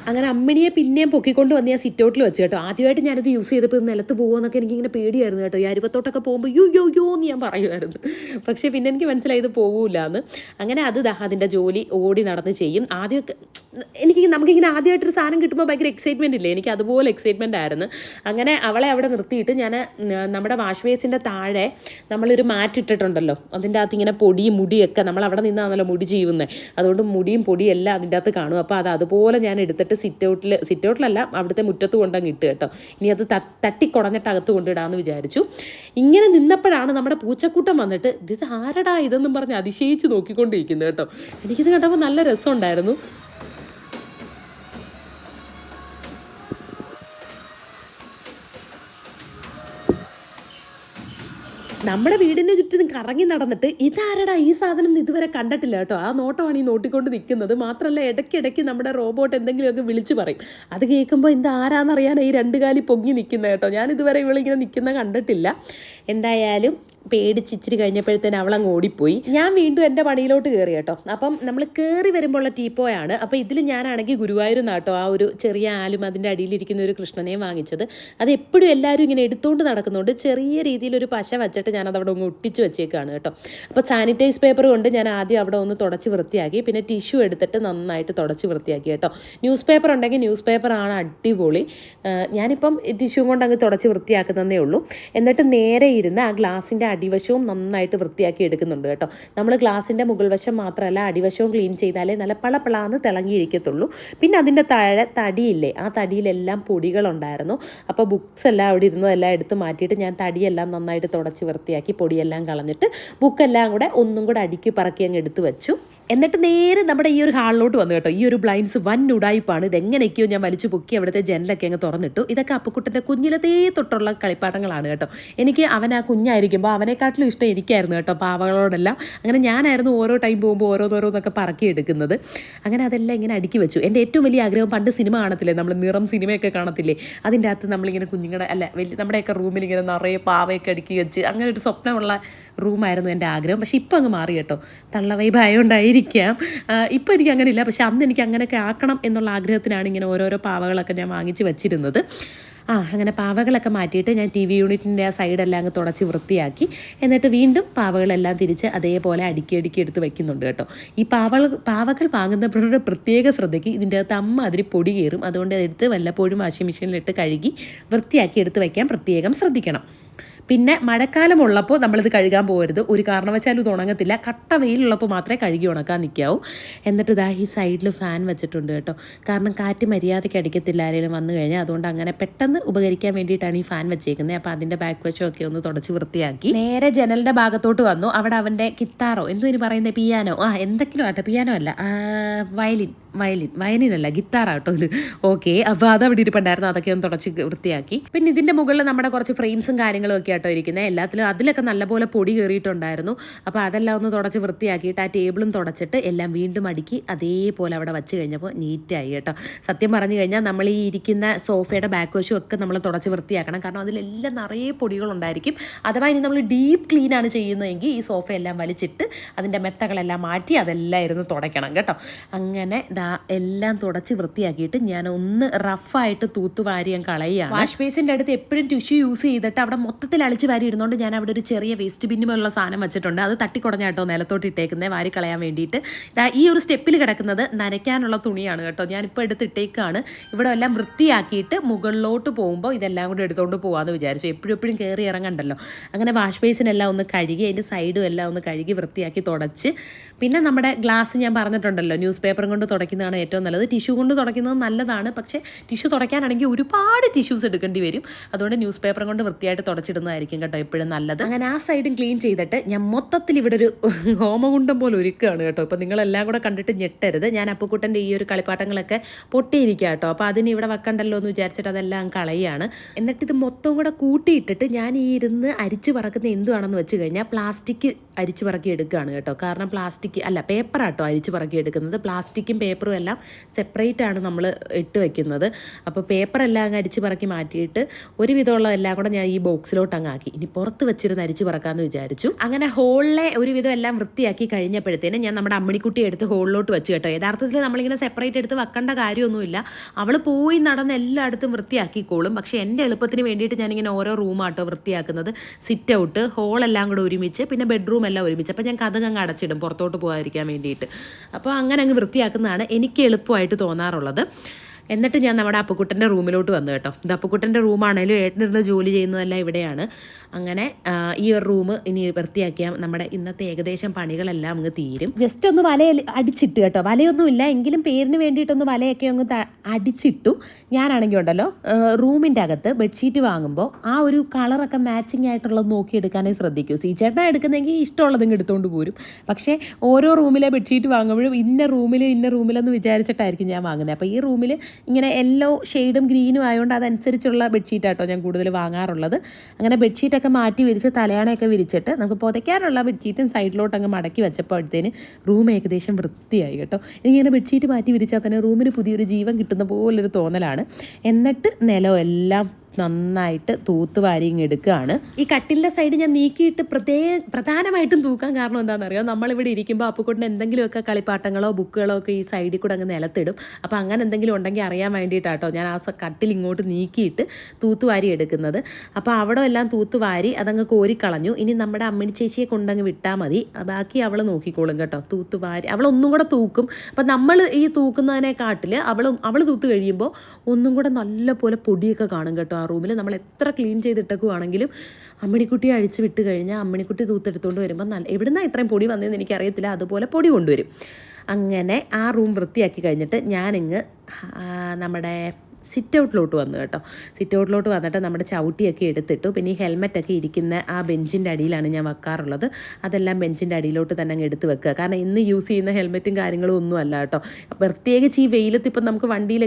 അങ്ങനെ അമ്മിണിയെ പിന്നെയും പൊക്കിക്കൊണ്ട് വന്ന് ഞാൻ സിറ്റൗട്ടിൽ വെച്ച് കേട്ടോ. ആദ്യമായിട്ട് ഞാനത് യൂസ് ചെയ്തപ്പോൾ നിലത്ത് പോകുമെന്നൊക്കെ എനിക്കിങ്ങനെ പേടിയായിരുന്നു കേട്ടോ. ഈ അരുവത്തോട്ടൊക്കെ പോകുമ്പോൾ യോ യോ യോ എന്ന് ഞാൻ പറയുമായിരുന്നു. പക്ഷേ പിന്നെ എനിക്ക് മനസ്സിലായി ഇത് പോകൂല എന്ന് അങ്ങനെ അത് അതിന്റെ ജോലി ഓടി നടന്ന് ചെയ്യും. ആദ്യമൊക്കെ എനിക്ക് നമുക്കിങ്ങനെ ആദ്യമായിട്ടൊരു സാധനം കിട്ടുമ്പോൾ ഭയങ്കര എക്സൈറ്റ്മെന്റ് ഇല്ലേ? എനിക്ക് അതുപോലെ എക്സൈറ്റ്മെന്റ് ആയിരുന്നു. അങ്ങനെ അവളെ അവിടെ നിർത്തിയിട്ട് ഞാൻ നമ്മുടെ വാഷ് ബേസിന്റെ താഴെ നമ്മളൊരു മാറ്റ് ഇട്ടിട്ടുണ്ടല്ലോ. അതിന്റെ അകത്ത് ഇങ്ങനെ പൊടിയും മുടിയൊക്കെ നമ്മൾ അവിടെ നിന്നാണല്ലോ മുടി ചെയ്യുന്നത് അതുകൊണ്ട് മുടിയും പൊടിയും എല്ലാം അതിന്റെ അകത്ത് കാണും. അപ്പോൾ അത് അതുപോലെ ഞാൻ എടുത്തിട്ട് സിറ്റ് ഔട്ടിൽ സിറ്റ് ഔട്ടിലല്ല അവിടുത്തെ മുറ്റത്ത് കൊണ്ടങ്ങ് ഇട്ട് കേട്ടോ. ഇനി അത് തട്ടി തട്ടിക്കുടഞ്ഞിട്ട് അകത്ത് കൊണ്ടിടാമെന്ന് വിചാരിച്ചു. ഇങ്ങനെ നിന്നപ്പോഴാണ് നമ്മുടെ പൂച്ചക്കൂട്ടം വന്നിട്ട് ഇത് ആരടാ ഇതെന്നും പറഞ്ഞ് അതിശയിച്ച് നോക്കിക്കൊണ്ടിരിക്കുന്നത് കേട്ടോ. എനിക്കിത് കണ്ടപ്പോൾ നല്ല രസമുണ്ടായിരുന്നു. നമ്മുടെ വീടിന്റെ ചുറ്റും കറങ്ങി നടന്നിട്ട് ഇതാരടാ ഈ സാധനം ഇതുവരെ കണ്ടിട്ടില്ല കേട്ടോ. ആ നോട്ടമാണ് ഈ നോട്ടിക്കൊണ്ട് നിൽക്കുന്നത്. മാത്രമല്ല ഇടയ്ക്കിടയ്ക്ക് നമ്മുടെ റോബോട്ട് എന്തെങ്കിലുമൊക്കെ വിളിച്ചു പറയും. അത് കേൾക്കുമ്പോൾ ഇത് ആരാന്നറിയാൻ ഈ രണ്ട് കാലി പൊങ്ങി നിൽക്കുന്നത് കേട്ടോ. ഞാൻ ഇതുവരെ ഇവളിങ്ങനെ നിൽക്കുന്ന കണ്ടിട്ടില്ല. എന്തായാലും പേടിച്ച് ഇച്ചിരി കഴിഞ്ഞപ്പോഴത്തേന് അവളങ്ങ് ഓടിപ്പോയി. ഞാൻ വീണ്ടും എന്റെ പണിയിലോട്ട് കയറി കേട്ടോ. അപ്പം നമ്മൾ കയറി വരുമ്പോഴുള്ള ടീപ്പോയാണ്. അപ്പോൾ ഇതിൽ ഞാനാണെങ്കിൽ ഗുരുവായൂർ നാട്ടോ ആ ഒരു ചെറിയ ആലും അതിന്റെ അടിയിലിരിക്കുന്ന ഒരു കൃഷ്ണനെയും വാങ്ങിച്ചത്. അത് എപ്പോഴും എല്ലാവരും ഇങ്ങനെ എടുത്തുകൊണ്ട് നടക്കുന്നുണ്ട് ചെറിയ രീതിയിൽ ഒരു പശ വെച്ചിട്ട് ഞാനത് അവിടെ ഒന്ന് ഒട്ടിച്ച് വെച്ചേക്കാണ് കേട്ടോ. അപ്പോൾ സാനിറ്റൈസ് പേപ്പർ കൊണ്ട് ഞാൻ ആദ്യം അവിടെ ഒന്ന് തുടച്ച് വൃത്തിയാക്കി പിന്നെ ടിഷ്യൂ എടുത്തിട്ട് നന്നായിട്ട് തുടച്ച് വൃത്തിയാക്കി കേട്ടോ. ന്യൂസ് പേപ്പർ ഉണ്ടെങ്കിൽ ന്യൂസ് പേപ്പറാണ് അടിപൊളി. ഞാനിപ്പം ടിഷ്യൂ കൊണ്ട് അങ്ങ് തുടച്ച് വൃത്തിയാക്കുന്നതേ ഉള്ളൂ. എന്നിട്ട് നേരെ ഇരുന്ന് ആ ഗ്ലാസിന്റെ അടിവശവും നന്നായിട്ട് വൃത്തിയാക്കി എടുക്കുന്നുണ്ട് കേട്ടോ. നമ്മൾ ഗ്ലാസിന്റെ മുകൾ വശം മാത്രമല്ല അടിവശവും ക്ലീൻ ചെയ്താലേ നല്ല പളപ്പളാന്ന് തിളങ്ങിയിരിക്കത്തുള്ളൂ. പിന്നെ അതിന്റെ താഴെ തടിയില്ലേ ആ തടിയിലെല്ലാം പൊടികളുണ്ടായിരുന്നു. അപ്പോൾ ബുക്സ് എല്ലാം അവിടെ ഇരുന്നതെല്ലാം എടുത്ത് മാറ്റിയിട്ട് ഞാൻ തടിയെല്ലാം നന്നായിട്ട് തുടച്ച് വൃത്തിയാക്കി പൊടിയെല്ലാം കളഞ്ഞിട്ട് ബുക്കെല്ലാം കൂടെ ഒന്നും കൂടെ അടുക്കി പറക്കി അങ്ങ് എടുത്ത് വെച്ചു. എന്നിട്ട് നേരെ നമ്മുടെ ഈ ഒരു ഹാളിലോട്ട് വന്നു കേട്ടോ. ഈ ഒരു ബ്ലൈൻഡ്സ് വൻ ഉടായ്പാണ് ഇതെങ്ങനെയൊക്കെയോ ഞാൻ വലിച്ചു പൊക്കി അവിടുത്തെ ജനലൊക്കെ അങ്ങ് തുറന്നിട്ടു. ഇതൊക്കെ അപ്പുക്കുട്ടന്റെ കുഞ്ഞിലതേ തൊട്ടുള്ള കളിപ്പാട്ടങ്ങളാണ് കേട്ടോ. എനിക്ക് അവൻ ആ കുഞ്ഞായിരിക്കുമ്പോൾ അവനെക്കാട്ടിലും ഇഷ്ടം എനിക്കായിരുന്നു കേട്ടോ പാവകളോടെല്ലാം. അങ്ങനെ ഞാനായിരുന്നു ഓരോ ടൈം പോകുമ്പോൾ ഓരോന്നോരോന്നൊക്കെ പറക്കി എടുക്കുന്നത്. അങ്ങനെ അതെല്ലാം ഇങ്ങനെ അടുക്കി വെച്ചു. എന്റെ ഏറ്റവും വലിയ ആഗ്രഹം പണ്ട് സിനിമ കാണത്തില്ലേ? നമ്മൾ നിറം സിനിമയൊക്കെ കാണത്തില്ലേ? അതിന്റെ അകത്ത് നമ്മളിങ്ങനെ കുഞ്ഞുങ്ങളുടെ അല്ല വലിയ നമ്മുടെയൊക്കെ റൂമിൽ ഇങ്ങനെ നിറയെ പാവയൊക്കെ അടുക്കി വെച്ച് അങ്ങനെ ഒരു സ്വപ്നമുള്ള റൂമായിരുന്നു എന്റെ ആഗ്രഹം. പക്ഷേ ഇപ്പം അങ്ങ് മാറി കേട്ടോ. തള്ളവൈ ഭയമുണ്ടായിരിക്കാം ഇപ്പം എനിക്ക് അങ്ങനെ ഇല്ല പക്ഷേ അന്ന് എനിക്ക് അങ്ങനെയൊക്കെ ആക്കണം എന്നുള്ള ആഗ്രഹത്തിനാണ് ഇങ്ങനെ ഓരോരോ പാവകളൊക്കെ ഞാൻ വാങ്ങിച്ച് വെച്ചിരുന്നത്. ആ അങ്ങനെ പാവകളൊക്കെ മാറ്റിയിട്ട് ഞാൻ ടി വി യൂണിറ്റിന്റെ ആ സൈഡെല്ലാം അങ്ങ് തുടച്ച് വൃത്തിയാക്കി. എന്നിട്ട് വീണ്ടും പാവകളെല്ലാം തിരിച്ച് അതേപോലെ അടുക്കി അടുക്കി എടുത്ത് വെക്കുന്നുണ്ട് കേട്ടോ. ഈ പാവകൾ പാവകൾ വാങ്ങുന്നവരുടെ പ്രത്യേക ശ്രദ്ധയ്ക്ക് ഇതിന്റെ അകത്ത് അമ്മ അതിൽ പൊടി കയറും. അതുകൊണ്ട് അതെടുത്ത് വല്ലപ്പോഴും വാഷിംഗ് മെഷീനിലിട്ട് കഴുകി വൃത്തിയാക്കി എടുത്ത് വയ്ക്കാൻ പ്രത്യേകം ശ്രദ്ധിക്കണം. പിന്നെ മഴക്കാലം മഴക്കാലമുള്ളപ്പോൾ നമ്മളിത് കഴുകാൻ പോകരുത്. ഒരു കാരണവശാലും ഇത് ഉണങ്ങത്തില്ല. കട്ട വെയിലുള്ളപ്പോൾ മാത്രമേ കഴുകി ഉണക്കാൻ നിൽക്കാവൂ. എന്നിട്ട് ഇതാ ഈ സൈഡിൽ ഫാൻ വെച്ചിട്ടുണ്ട് കേട്ടോ. കാരണം കാറ്റ് മര്യാദയ്ക്ക് അടിക്കത്തില്ല ആരെങ്കിലും വന്നു കഴിഞ്ഞാൽ. അതുകൊണ്ട് അങ്ങനെ പെട്ടെന്ന് ഉപകരിക്കാൻ വേണ്ടിയിട്ടാണ് ഈ ഫാൻ വെച്ചേക്കുന്നത്. അപ്പോൾ അതിന്റെ ബാക്ക് വശമൊക്കെ ഒന്ന് തുടച്ച് വൃത്തിയാക്കി. നേരെ ജനലിന്റെ ഭാഗത്തോട്ട് വന്നു. അവിടെ അവന്റെ കിത്താറോ എന്തോ ഇനി പറയുന്നത് പിയാനോ. ആ എന്തെങ്കിലും ആട്ടെ. പിയാനോ അല്ല വയലിൻ വയലിൻ വയലിനല്ല ഗിത്താറാട്ടോ ഇത്. ഓക്കെ അപ്പോൾ അത് അവിടെ ഇരിപ്പുണ്ടായിരുന്നു. അതൊക്കെ ഒന്ന് തുടച്ച് വൃത്തിയാക്കി. പിന്നെ ഇതിന്റെ മുകളിൽ നമ്മുടെ കുറച്ച് ഫ്രെയിംസും കാര്യങ്ങളും ഒക്കെ ആട്ടോ ഇരിക്കുന്നത് എല്ലാത്തിലും അതിലൊക്കെ നല്ലപോലെ പൊടി കയറിയിട്ടുണ്ടായിരുന്നു അപ്പോൾ അതെല്ലാം ഒന്ന് തുടച്ച് വൃത്തിയാക്കിയിട്ട് ആ ടേബിളും തുടച്ചിട്ട് എല്ലാം വീണ്ടും അടുക്കി അതേപോലെ അവിടെ വെച്ച് കഴിഞ്ഞപ്പോൾ നീറ്റായി കേട്ടോ. സത്യം പറഞ്ഞു കഴിഞ്ഞാൽ നമ്മൾ ഈ ഇരിക്കുന്ന സോഫയുടെ ബാക്ക് വശം ഒക്കെ നമ്മൾ തുടച്ച് വൃത്തിയാക്കണം. കാരണം അതിലെല്ലാം നിറയെ പൊടികളുണ്ടായിരിക്കും. അഥവാ ഇനി നമ്മൾ ഡീപ്പ് ക്ലീൻ ആണ് ചെയ്യുന്നതെങ്കിൽ ഈ സോഫയെല്ലാം വലിച്ചിട്ട് അതിന്റെ മെത്തകളെല്ലാം മാറ്റി അതെല്ലാം ഇരുന്ന് തുടയ്ക്കണം കേട്ടോ. അങ്ങനെ ദാ എല്ലാം തുടച്ച് വൃത്തിയാക്കിയിട്ട് ഞാൻ ഒന്ന് റഫായിട്ട് തൂത്തുവാരി ഞാൻ കളയുകയാണ്. വാഷ് ബേസിന്റെ അടുത്ത് എപ്പോഴും ടിഷ്യൂ യൂസ് ചെയ്തിട്ട് അവിടെ മൊത്തത്തിൽ അളിച്ച് വാരി ഇടുന്നതുകൊണ്ട് ഞാൻ അവിടെ ഒരു ചെറിയ വേസ്റ്റ് ബിന്നു പോലുള്ള സാധനം വെച്ചിട്ടുണ്ട്. അത് തട്ടിക്കുടഞ്ഞാട്ടോ നിലത്തോട്ട് ഇട്ടേക്കുന്നത് വാരി കളയാൻ വേണ്ടിയിട്ട്. ഈ ഒരു സ്റ്റെപ്പിൽ കിടക്കുന്നത് നനയ്ക്കാനുള്ള തുണിയാണ് കേട്ടോ. ഞാനിപ്പോൾ എടുത്തിട്ടേക്കാണ്. ഇവിടെ എല്ലാം വൃത്തിയാക്കിയിട്ട് മുകളിലോട്ട് പോകുമ്പോൾ ഇതെല്ലാം കൂടി എടുത്തുകൊണ്ട് പോകാമെന്ന് വിചാരിച്ചു. എപ്പോഴും എപ്പോഴും കയറി ഇറങ്ങണ്ടല്ലോ. അങ്ങനെ വാഷ് ബേസിനെല്ലാം ഒന്ന് കഴുകി അതിന്റെ സൈഡും എല്ലാം ഒന്ന് കഴുകി വൃത്തിയാക്കി തുടച്ച്. പിന്നെ നമ്മുടെ ഗ്ലാസ് ഞാൻ പറഞ്ഞിട്ടുണ്ടല്ലോ ന്യൂസ് പേപ്പറും കൊണ്ട് തുടയ്ക്കുന്നതാണ് ഏറ്റവും നല്ലത്. ടിഷ്യൂ കൊണ്ട് തുടയ്ക്കുന്നത് നല്ലതാണ്. പക്ഷേ ടിഷ്യൂ തുടയ്ക്കാനാണെങ്കിൽ ഒരുപാട് ടിഷ്യൂസ് എടുക്കേണ്ടി വരും. അതുകൊണ്ട് ന്യൂസ് പേപ്പറും കൊണ്ട് വൃത്തിയായിട്ട് തുടച്ചിടുന്നതായിരിക്കും കേട്ടോ എപ്പോഴും നല്ലത്. അങ്ങനെ ആ സൈഡും ക്ലീൻ ചെയ്തിട്ട് ഞാൻ മൊത്തത്തിൽ ഇവിടെ ഒരു ഹോമകുണ്ടം പോലെ ഒരുക്കുകയാണ് കേട്ടോ. ഇപ്പം നിങ്ങളെല്ലാം കൂടെ കണ്ടിട്ട് ഞെട്ടരുത്. ഞാൻ അപ്പുക്കുട്ടന്റെ ഈ ഒരു കളിപ്പാട്ടങ്ങളൊക്കെ പൊട്ടിയിരിക്കുക കേട്ടോ. അപ്പോൾ അതിന് ഇവിടെ വെക്കണ്ടല്ലോ എന്ന് വിചാരിച്ചിട്ട് അതെല്ലാം കളയാണ്. എന്നിട്ട് ഇത് മൊത്തം കൂടെ കൂട്ടിയിട്ടിട്ട് ഞാൻ ഈ ഇരുന്ന് അരിച്ചു പറക്കുന്ന എന്തുവാണെന്ന് വെച്ച് കഴിഞ്ഞാൽ പ്ലാസ്റ്റിക് അരിച്ചു പറക്കി എടുക്കുകയാണ് കേട്ടോ. കാരണം പ്ലാസ്റ്റിക് അല്ല പേപ്പറാട്ടോ അരിച്ചു പറക്കി എടുക്കുന്നത്. പ്ലാസ്റ്റിക്കും പേപ്പറും എല്ലാം സെപ്പറേറ്റ് ആണ് നമ്മൾ ഇട്ട് വെക്കുന്നത്. അപ്പോൾ പേപ്പറെല്ലാം അങ്ങ് അരിച്ചു പറക്കി മാറ്റിയിട്ട് ഒരുവിധമുള്ളതെല്ലാം കൂടെ ഞാൻ ഈ ബോക്സിലോട്ട് അങ്ങ് ആക്കി ഇനി പുറത്ത് വെച്ചിരുന്ന് അരിച്ചു പറക്കാന്ന് വിചാരിച്ചു. അങ്ങനെ ഹോളിലെ ഒരു വിധം എല്ലാം വൃത്തിയാക്കി കഴിഞ്ഞപ്പോഴത്തേനും ഞാൻ നമ്മുടെ അമ്മണിക്കുട്ടി എടുത്ത് ഹോളിലോട്ട് വെച്ച് കേട്ടോ. യഥാർത്ഥത്തിൽ നമ്മളിങ്ങനെ സെപ്പറേറ്റ് എടുത്ത് വെക്കേണ്ട കാര്യമൊന്നുമില്ല. അവൾ പോയി നടന്ന് എല്ലായിടത്തും വൃത്തിയാക്കിക്കോളും. പക്ഷേ എന്റെ എളുപ്പത്തിന് വേണ്ടിയിട്ട് ഞാനിങ്ങനെ ഓരോ റൂമാട്ടോ വൃത്തിയാക്കുന്നത്. സിറ്റ് ഔട്ട് ഹോളെല്ലാം കൂടെ ഒരുമിച്ച് പിന്നെ ബെഡ്റൂം എല്ലാം ഒരുമിച്ച്. അപ്പോൾ ഞാൻ കഥ അങ്ങ് അടച്ചിടും പുറത്തോട്ട് പോകാതിരിക്കാൻ വേണ്ടിയിട്ട്. അപ്പോൾ അങ്ങനെ അങ്ങ് വൃത്തിയാക്കുന്നതാണ് എനിക്ക് എളുപ്പമായിട്ട് തോന്നാറുള്ളത്. എന്നിട്ട് ഞാൻ നമ്മുടെ അപ്പുക്കുട്ടന്റെ റൂമിലോട്ട് വന്നു കേട്ടോ. ഇത് അപ്പുക്കുട്ടന്റെ റൂമാണേലും ഏട്ടനിരുന്ന് ജോലി ചെയ്യുന്നതെല്ലാം ഇവിടെയാണ്. അങ്ങനെ ഈ ഒരു റൂം ഇനി വൃത്തിയാക്കിയാൽ നമ്മുടെ ഇന്നത്തെ ഏകദേശം പണികളെല്ലാം അങ്ങ് തീരും. ജസ്റ്റ് ഒന്ന് വല അടിച്ചിട്ട് കേട്ടോ. വലയൊന്നുമില്ല എങ്കിലും പേരിന് വേണ്ടിയിട്ടൊന്ന് വലയൊക്കെ അങ്ങ് അടിച്ചിട്ടു. ഞാനാണെങ്കിൽ ഉണ്ടല്ലോ റൂമിന്റെ അകത്ത് ബെഡ്ഷീറ്റ് വാങ്ങുമ്പോൾ ആ ഒരു കളറൊക്കെ മാച്ചിങ് ആയിട്ടുള്ളത് നോക്കിയെടുക്കാനേ ശ്രദ്ധിക്കൂ. സീച്ചേട്ടനാ എടുക്കുന്നെങ്കിൽ ഇഷ്ടമുള്ളത് ഇങ്ങ് എടുത്തുകൊണ്ട് പോരും. പക്ഷേ ഓരോ റൂമിലെ ബെഡ്ഷീറ്റ് വാങ്ങുമ്പോഴും ഇന്ന റൂമിൽ ഇന്ന റൂമിലെന്ന് വിചാരിച്ചിട്ടായിരിക്കും ഞാൻ വാങ്ങുന്നത്. അപ്പോൾ ഈ റൂമിൽ ഇങ്ങനെ യെല്ലോ ഷെയ്ഡും ഗ്രീനും ആയതുകൊണ്ട് അതനുസരിച്ചുള്ള ബെഡ്ഷീറ്റാട്ടോ ഞാൻ കൂടുതൽ വാങ്ങാറുള്ളത്. അങ്ങനെ ബെഡ്ഷീറ്റൊക്കെ മാറ്റി വിരിച്ച് തലയാണയൊക്കെ വിരിച്ചിട്ട് നമുക്ക് പുതയ്ക്കാനുള്ള ബെഡ്ഷീറ്റും സൈഡിലോട്ട് അങ്ങ് മടക്കി വെച്ചപ്പോഴത്തേന് റൂം ഏകദേശം വൃത്തിയായി കേട്ടോ. ഇങ്ങനെ ബെഡ്ഷീറ്റ് മാറ്റി വിരിച്ചാൽ തന്നെ റൂമിന് പുതിയൊരു ജീവൻ കിട്ടുന്ന പോലൊരു തോന്നലാണ്. എന്നിട്ട് നിലം എല്ലാം നന്നായിട്ട് തൂത്ത് വാരിങ് എടുക്കുകയാണ്. ഈ കട്ടിലിന്റെ സൈഡ് ഞാൻ നീക്കിയിട്ട് പ്രത്യേക പ്രധാനമായിട്ടും തൂക്കാൻ കാരണം എന്താണെന്നറിയോ? നമ്മളിവിടെ ഇരിക്കുമ്പോൾ അപ്പുക്കുട്ടിന് എന്തെങ്കിലുമൊക്കെ കളിപ്പാട്ടങ്ങളോ ബുക്കുകളോ ഒക്കെ ഈ സൈഡിൽ കൂടെ അങ്ങ് നിലത്തിടും. അപ്പോൾ അങ്ങനെ എന്തെങ്കിലും ഉണ്ടെങ്കിൽ അറിയാൻ വേണ്ടിയിട്ടാട്ടോ ഞാൻ ആ കട്ടിൽ ഇങ്ങോട്ട് നീക്കിയിട്ട് തൂത്ത് വാരി എടുക്കുന്നത്. അപ്പോൾ അവിടെ എല്ലാം തൂത്ത് വാരി അതങ്ങ് കോരിക്കളഞ്ഞു. ഇനി നമ്മുടെ അമ്മിണി ചേച്ചിയെ കൊണ്ടങ്ങ് വിട്ടാൽ മതി. ബാക്കി അവൾ നോക്കിക്കോളും കേട്ടോ. തൂത്ത് വാരി. അവൾ ഒന്നും കൂടെ തൂക്കും. അപ്പം നമ്മൾ ഈ തൂക്കുന്നതിനെക്കാട്ടിൽ അവൾ അവൾ തൂത്ത് കഴിയുമ്പോൾ ഒന്നും കൂടെ നല്ലപോലെ പൊടിയൊക്കെ കാണും കേട്ടോ റൂമിൽ നമ്മൾ എത്ര ക്ലീൻ ചെയ്തിട്ടേക്കുവാണെങ്കിലും അമ്മിണിക്കുട്ടി അഴിച്ചു വിട്ട് കഴിഞ്ഞാൽ അമ്മിണിക്കുട്ടി തൂത്തെടുത്തുകൊണ്ട് വരുമ്പോൾ നല്ല എവിടുന്നാണ് ഇത്രയും പൊടി വന്നതെന്ന് എനിക്കറിയത്തില്ല അതുപോലെ പൊടി കൊണ്ടുവരും. അങ്ങനെ ആ റൂം വൃത്തിയാക്കി കഴിഞ്ഞിട്ട് ഞാനിങ്ങ് നമ്മുടെ സിറ്റ് ഔട്ടിലോട്ട് വന്നു കേട്ടോ. സിറ്റ് ഔട്ടിലോട്ട് വന്നിട്ട് നമ്മുടെ ചവിട്ടിയൊക്കെ എടുത്തിട്ടു. പിന്നെ ഈ ഹെൽമെറ്റൊക്കെ ഇരിക്കുന്ന ആ ബെഞ്ചിന്റെ അടിയിലാണ് ഞാൻ വെക്കാറുള്ളത്. അതെല്ലാം ബെഞ്ചിന്റെ അടിയിലോട്ട് തന്നെ അങ്ങ് എടുത്ത് വെക്കുക. കാരണം ഇന്ന് യൂസ് ചെയ്യുന്ന ഹെൽമെറ്റും കാര്യങ്ങളും ഒന്നും അല്ല കേട്ടോ. പ്രത്യേകിച്ച് ഈ വെയിലത്ത് ഇപ്പം നമുക്ക് വണ്ടിയിൽ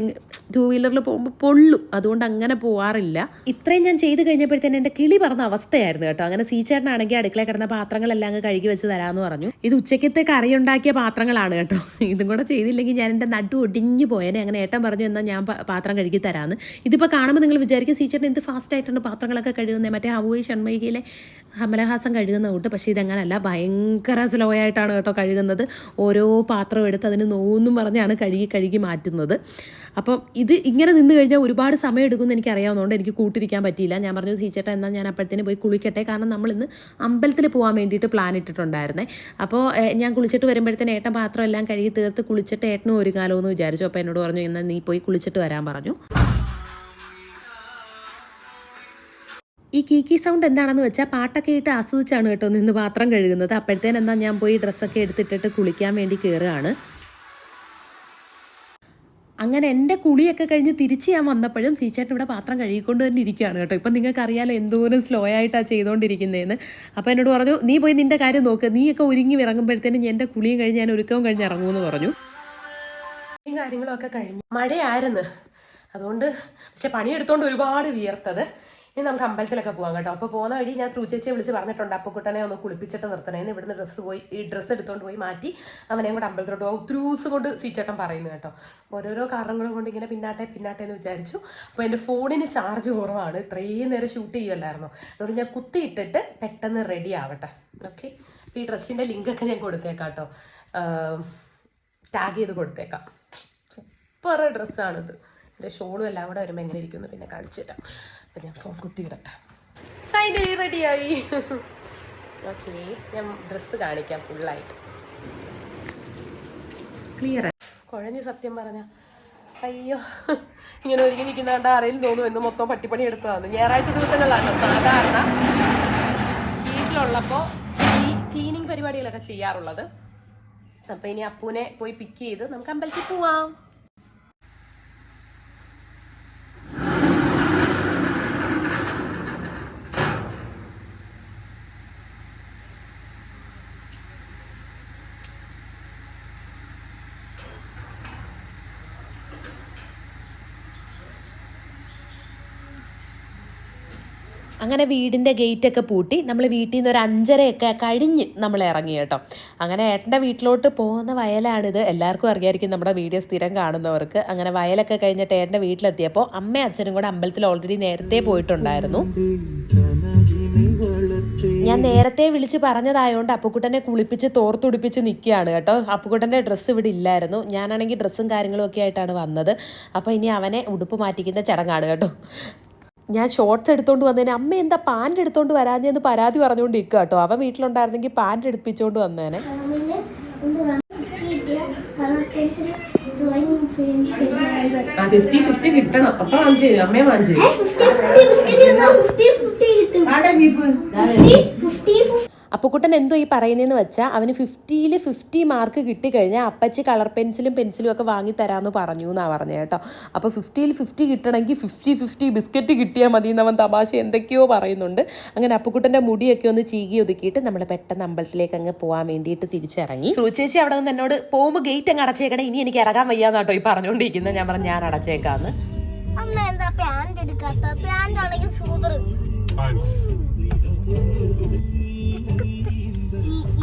ടൂ വീലറിൽ പോകുമ്പോൾ പൊള്ളും. അതുകൊണ്ട് അങ്ങനെ പോവാറില്ല. ഇത്രയും ഞാൻ ചെയ്ത് കഴിഞ്ഞപ്പോഴത്തേന് എന്റെ കിളി പറഞ്ഞ അവസ്ഥയായിരുന്നു കേട്ടോ. അങ്ങനെ സീച്ചേട്ടനാണെങ്കിൽ അടുക്കള കിടന്ന പാത്രങ്ങളെല്ലാം അങ്ങ് കഴുകി വെച്ച് തരാമെന്ന് പറഞ്ഞു. ഇത് ഉച്ചയ്ക്കത്തെ കറി ഉണ്ടാക്കിയ പാത്രങ്ങളാണ് കേട്ടോ. ഇതും കൂടെ ചെയ്തില്ലെങ്കിൽ ഞാൻ എന്റെ നടു ഒടിഞ്ഞു പോയേനെ. അങ്ങനെ ഏട്ടൻ പറഞ്ഞു എന്നാൽ ഞാൻ പാത്രം കഴുകി തരാമെന്ന് ഇതിപ്പോൾ കാണുമ്പോൾ നിങ്ങൾ വിചാരിക്കും സീച്ചറിന് എന്ത് ഫാസ്റ്റ് ആയിട്ടാണ് പാത്രങ്ങളൊക്കെ കഴുകുന്നത് മറ്റേ ഹവോയി ഷൺമൈകയിലെ കമലഹാസം കഴുകുന്ന കൂട്ട് പക്ഷേ ഇതങ്ങനല്ല ഭയങ്കര സ്ലോ ആയിട്ടാണ് കേട്ടോ കഴുകുന്നത്. ഓരോ പാത്രം എടുത്ത് അതിന് നോന്നും പറഞ്ഞാണ് കഴുകി കഴുകി മാറ്റുന്നത്. അപ്പം ഇത് ഇങ്ങനെ നിന്ന് കഴിഞ്ഞാൽ ഒരുപാട് സമയം എടുക്കുമെന്ന് എനിക്ക് അറിയാവുന്നതുകൊണ്ട് എനിക്ക് കൂട്ടിരിക്കാൻ പറ്റിയില്ല. ഞാൻ പറഞ്ഞു സീച്ചേട്ടാ എന്നാൽ ഞാൻ അപ്പോഴത്തേന് പോയി കുളിക്കട്ടെ. കാരണം നമ്മൾ ഇന്ന് അമ്പലത്തിൽ പോകാൻ വേണ്ടിയിട്ട് പ്ലാൻ ഇട്ടിട്ടുണ്ടായിരുന്നേ. അപ്പോൾ ഞാൻ കുളിച്ചിട്ട് വരുമ്പോഴത്തേന് ഏട്ടൻ പാത്രം എല്ലാം കഴുകി തീർത്ത് കുളിച്ചിട്ട് ഏട്ടനും ഒരു കാലമെന്ന് വിചാരിച്ചു. അപ്പോൾ എന്നോട് പറഞ്ഞു എന്നാൽ നീ പോയി കുളിച്ചിട്ട് വരാൻ പറഞ്ഞു. ഈ കീക്കി സൗണ്ട് എന്താണെന്ന് വെച്ചാൽ പാട്ടൊക്കെ ഇട്ട് ആസ്വദിച്ചാണ് കേട്ടോ നിന്ന് പാത്രം കഴുകുന്നത്. അപ്പോഴത്തേന് എന്നാൽ ഞാൻ പോയി ഡ്രസ്സൊക്കെ എടുത്തിട്ടിട്ട് കുളിക്കാൻ വേണ്ടി കയറുകയാണ് അങ്ങനെ എന്റെ കുളിയൊക്കെ കഴിഞ്ഞ് തിരിച്ച് ഞാൻ വന്നപ്പോഴും സീച്ചേട്ടൻ ഇവിടെ പാത്രം കഴുകിക്കൊണ്ട് തന്നെ ഇരിക്കുകയാണ് കേട്ടോ. ഇപ്പം നിങ്ങൾക്ക് അറിയാലോ എന്തോരം സ്ലോ ആയിട്ടാണ് ചെയ്തുകൊണ്ടിരിക്കുന്നതെന്ന് അപ്പോൾ എന്നോട് പറഞ്ഞു നീ പോയി നിന്റെ കാര്യം നോക്ക്. നീയൊക്കെ ഒരുങ്ങി ഇറങ്ങുമ്പോഴത്തേനും എന്റെ കുളിയും കഴിഞ്ഞ് ഞാൻ ഒരുക്കവും കഴിഞ്ഞ് ഇറങ്ങുമെന്ന് പറഞ്ഞു. കാര്യങ്ങളൊക്കെ കഴിഞ്ഞു മഴയായിരുന്നു. അതുകൊണ്ട് പക്ഷെ പണിയെടുത്തോണ്ട് ഒരുപാട് വിയർത്തത്. ഇനി നമുക്ക് അമ്പലത്തിലൊക്കെ പോകാം കേട്ടോ. അപ്പോൾ പോകുന്ന വഴി ഞാൻ സൂചേച്ചിയെ വിളിച്ച് പറഞ്ഞിട്ടുണ്ട്. അപ്പക്കുട്ടനെ ഒന്ന് കുളിപ്പിച്ചിട്ട് നിർത്തണേന്ന് ഇവിടുന്ന് ഡ്രസ്സ് പോയി ഈ ഡ്രസ്സ് എടുത്തുകൊണ്ട് പോയി മാറ്റി അവനെയും കൂടെ അമ്പലത്തിലോട്ട് പോകാം. ഒത്തിരി ദിവസം കൊണ്ട് സീച്ചേട്ടൻ പറയുന്നു കേട്ടോ. ഓരോരോ കാരണങ്ങളും കൊണ്ട് ഇങ്ങനെ പിന്നാട്ടെ പിന്നാട്ടെ എന്ന് വിചാരിച്ചു. അപ്പോൾ എന്റെ ഫോണിന് ചാർജ് കുറവാണ്. ഇത്രയും നേരം ഷൂട്ട് ചെയ്യുമല്ലായിരുന്നു അതുകൊണ്ട് ഞാൻ കുത്തിയിട്ടിട്ട് പെട്ടെന്ന് റെഡി ആവട്ടെ. ഓക്കെ ഈ ഡ്രസ്സിന്റെ ലിങ്കൊക്കെ ഞാൻ കൊടുത്തേക്കാം കേട്ടോ. ടാഗ് ചെയ്ത് കൊടുത്തേക്കാം. സൂപ്പർ ഡ്രസ്സാണിത് എന്റെ ഷോളും എല്ലാം കൂടെ വരുമ്പോൾ എങ്ങനെ ഇരിക്കുന്നു പിന്നെ കാണിച്ചു തരാം. അപ്പം ഞാൻ ഫോൺ കുത്തിയിടട്ടെ ഫൈനലി റെഡിയായി. ഓക്കെ ഞാൻ ഡ്രസ്സ് കാണിക്കാം ഫുള്ളായിട്ട് ക്ലിയർ കുഴഞ്ഞ് സത്യം പറഞ്ഞ. അയ്യോ ഇങ്ങനെ ഒരുങ്ങി നിൽക്കുന്ന കണ്ട ആരെങ്കിലും തോന്നും എന്ന് മൊത്തം പട്ടിപ്പണി എടുത്തതാണ്. ഞായറാഴ്ച ദിവസങ്ങളിലാണ് സാധാരണ വീട്ടിലുള്ളപ്പോൾ ഈ ക്ലീനിങ് പരിപാടികളൊക്കെ ചെയ്യാറുള്ളത്. അപ്പോൾ ഇനി അപ്പൂനെ പോയി പിക്ക് ചെയ്ത് നമുക്ക് അമ്പലത്തിൽ പോവാം. അങ്ങനെ വീടിന്റെ ഗേറ്റൊക്കെ പൂട്ടി നമ്മൾ വീട്ടിൽ നിന്ന് ഒരു അഞ്ചരയൊക്കെ കഴിഞ്ഞ് നമ്മൾ ഇറങ്ങി കേട്ടോ. അങ്ങനെ ഏട്ടന്റെ വീട്ടിലോട്ട് പോകുന്ന വയലാണിത്. എല്ലാവർക്കും അറിയായിരിക്കും നമ്മുടെ വീഡിയോ സ്ഥിരം കാണുന്നവർക്ക്. അങ്ങനെ വയലൊക്കെ കഴിഞ്ഞിട്ട് ഏട്ടന്റെ വീട്ടിലെത്തിയപ്പോൾ അമ്മയും അച്ഛനും കൂടെ അമ്പലത്തിൽ ഓൾറെഡി നേരത്തെ പോയിട്ടുണ്ടായിരുന്നു. ഞാൻ നേരത്തെ വിളിച്ച് പറഞ്ഞതായതുകൊണ്ട് അപ്പുക്കുട്ടനെ കുളിപ്പിച്ച് തോർത്തുടിപ്പിച്ച് നിൽക്കുകയാണ് കേട്ടോ. അപ്പുക്കുട്ടന്റെ ഡ്രസ്സ് ഇവിടെ ഇല്ലായിരുന്നു. ഞാനാണെങ്കിൽ ഡ്രസ്സും കാര്യങ്ങളും ഒക്കെ ആയിട്ടാണ് വന്നത്. അപ്പോൾ ഇനി അവനെ ഉടുപ്പ് മാറ്റിക്കുന്ന ചടങ്ങാണ് കേട്ടോ. ഞാൻ ഷോർട്സ് എടുത്തുകൊണ്ട് വന്നതിന് അമ്മ എന്താ പാന്റ് എടുത്തോണ്ട് വരാഞ്ഞെന്ന് പരാതി പറഞ്ഞുകൊണ്ട് നിൽക്കുക കേട്ടോ അവൻ വീട്ടിലുണ്ടായിരുന്നെങ്കിൽ പാന്റ് എടുപ്പിച്ചോണ്ട് വന്നേനെ. ഫിഫ്റ്റി ഫിഫ്റ്റി കിട്ടണം. അപ്പൊ വാങ്ങിച്ചു അമ്മയെ വാങ്ങിച്ചു അപ്പുക്കുട്ടൻ എന്തോ ഈ പറയുന്നതെന്ന് വെച്ചാൽ അവന് ഫിഫ്റ്റിയിൽ ഫിഫ്റ്റി മാർക്ക് കിട്ടിക്കഴിഞ്ഞാൽ അപ്പച്ചി കളർ പെൻസിലും പെൻസിലും ഒക്കെ വാങ്ങി തരാമെന്ന് പറഞ്ഞു എന്നാണ് പറഞ്ഞത് കേട്ടോ. അപ്പോൾ ഫിഫ്റ്റിയിൽ ഫിഫ്റ്റി കിട്ടണമെങ്കിൽ ഫിഫ്റ്റി ഫിഫ്റ്റി ബിസ്ക്കറ്റ് കിട്ടിയാൽ മതി എന്നവൻ തമാശ എന്തൊക്കെയോ പറയുന്നുണ്ട്. അങ്ങനെ അപ്പക്കുട്ടന്റെ മുടിയൊക്കെ ഒന്ന് ചീകി ഒതുക്കിയിട്ട് നമ്മൾ പെട്ടെന്ന് അമ്പലത്തിലേക്ക് അങ്ങ് പോകാൻ വേണ്ടിയിട്ട് തിരിച്ചിറങ്ങി. ചേച്ചി അവിടെ നിന്ന് എന്നോട് പോകുമ്പോൾ ഗേറ്റ് അങ്ങ് അടച്ചേക്കണേ ഇനി എനിക്ക് ഇറങ്ങാൻ വയ്യാന്നാട്ടോ ഈ പറഞ്ഞുകൊണ്ടിരിക്കുന്നത് ഞാൻ പറഞ്ഞു ഞാൻ അടച്ചേക്കാന്ന്. അമ്മ എന്താ പാന്റ് എടുക്കാത്ത പാന്റ് ആണെങ്കിൽ സൂപ്പർ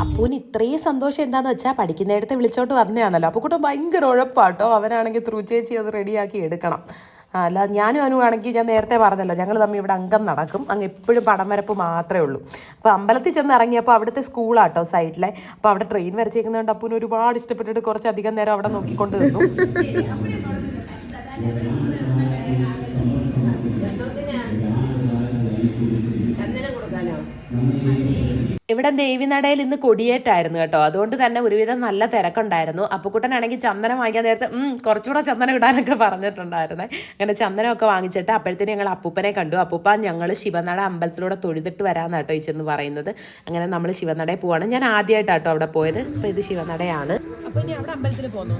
അപ്പൂന് ഇത്രയും സന്തോഷം എന്താന്ന് വെച്ചാൽ പഠിക്കുന്നിടത്ത് വിളിച്ചോട്ട് വന്നതാണല്ലോ. അപ്പോൾ കൂട്ടം ഭയങ്കര ഉഴപ്പാട്ടോ. അവനാണെങ്കിൽ ത്രൂ ചേച്ചി അത് റെഡിയാക്കി എടുക്കണം. അല്ല ഞാനും അനുവാണെങ്കിൽ ഞാൻ നേരത്തെ പറഞ്ഞല്ലോ ഞങ്ങൾ തമ്മിൽ ഇവിടെ അംഗം നടക്കും. അങ്ങ് എപ്പോഴും പടം വരപ്പ് മാത്രമേ ഉള്ളൂ. അപ്പോൾ അമ്പലത്തിൽ ചെന്ന് ഇറങ്ങിയപ്പോൾ അവിടുത്തെ സ്കൂളാട്ടോ സൈഡിലെ. അപ്പോൾ അവിടെ ട്രെയിൻ വരച്ചേക്കുന്നതുകൊണ്ട് അപ്പൂന് ഒരുപാട് ഇഷ്ടപ്പെട്ടിട്ട് കുറച്ചധികം നേരം അവിടെ നോക്കിക്കൊണ്ട് നിന്നു. ഇവിടെ ദേവിനടയിൽ ഇന്ന് കൊടിയേറ്റായിരുന്നു കേട്ടോ. അതുകൊണ്ട് തന്നെ ഒരുവിധം നല്ല തിരക്കുണ്ടായിരുന്നു. അപ്പുക്കുട്ടനാണെങ്കിൽ ചന്ദനം വാങ്ങിക്കാൻ നേരത്തെ ഉം, കുറച്ചുകൂടെ ചന്ദനം ഇടാനൊക്കെ പറഞ്ഞിട്ടുണ്ടായിരുന്നേ. അങ്ങനെ ചന്ദനമൊക്കെ വാങ്ങിച്ചിട്ട് അപ്പോഴത്തേന് ഞങ്ങൾ അപ്പൂപ്പനെ കണ്ടു. അപ്പൂപ്പ ഞങ്ങൾ ശിവനട അമ്പലത്തിലൂടെ തൊഴുതിട്ട് വരാമെന്ന് കേട്ടോ ഈ ചെന്ന് പറയുന്നത്. അങ്ങനെ നമ്മൾ ശിവനടയിൽ പോവാണ്. ഞാൻ ആദ്യമായിട്ടാട്ടോ അവിടെ പോയത്. അപ്പോൾ ഇത് ശിവനടയാണ്. അപ്പൊ ഇനി അവിടെ അമ്പലത്തിൽ പോകുന്നു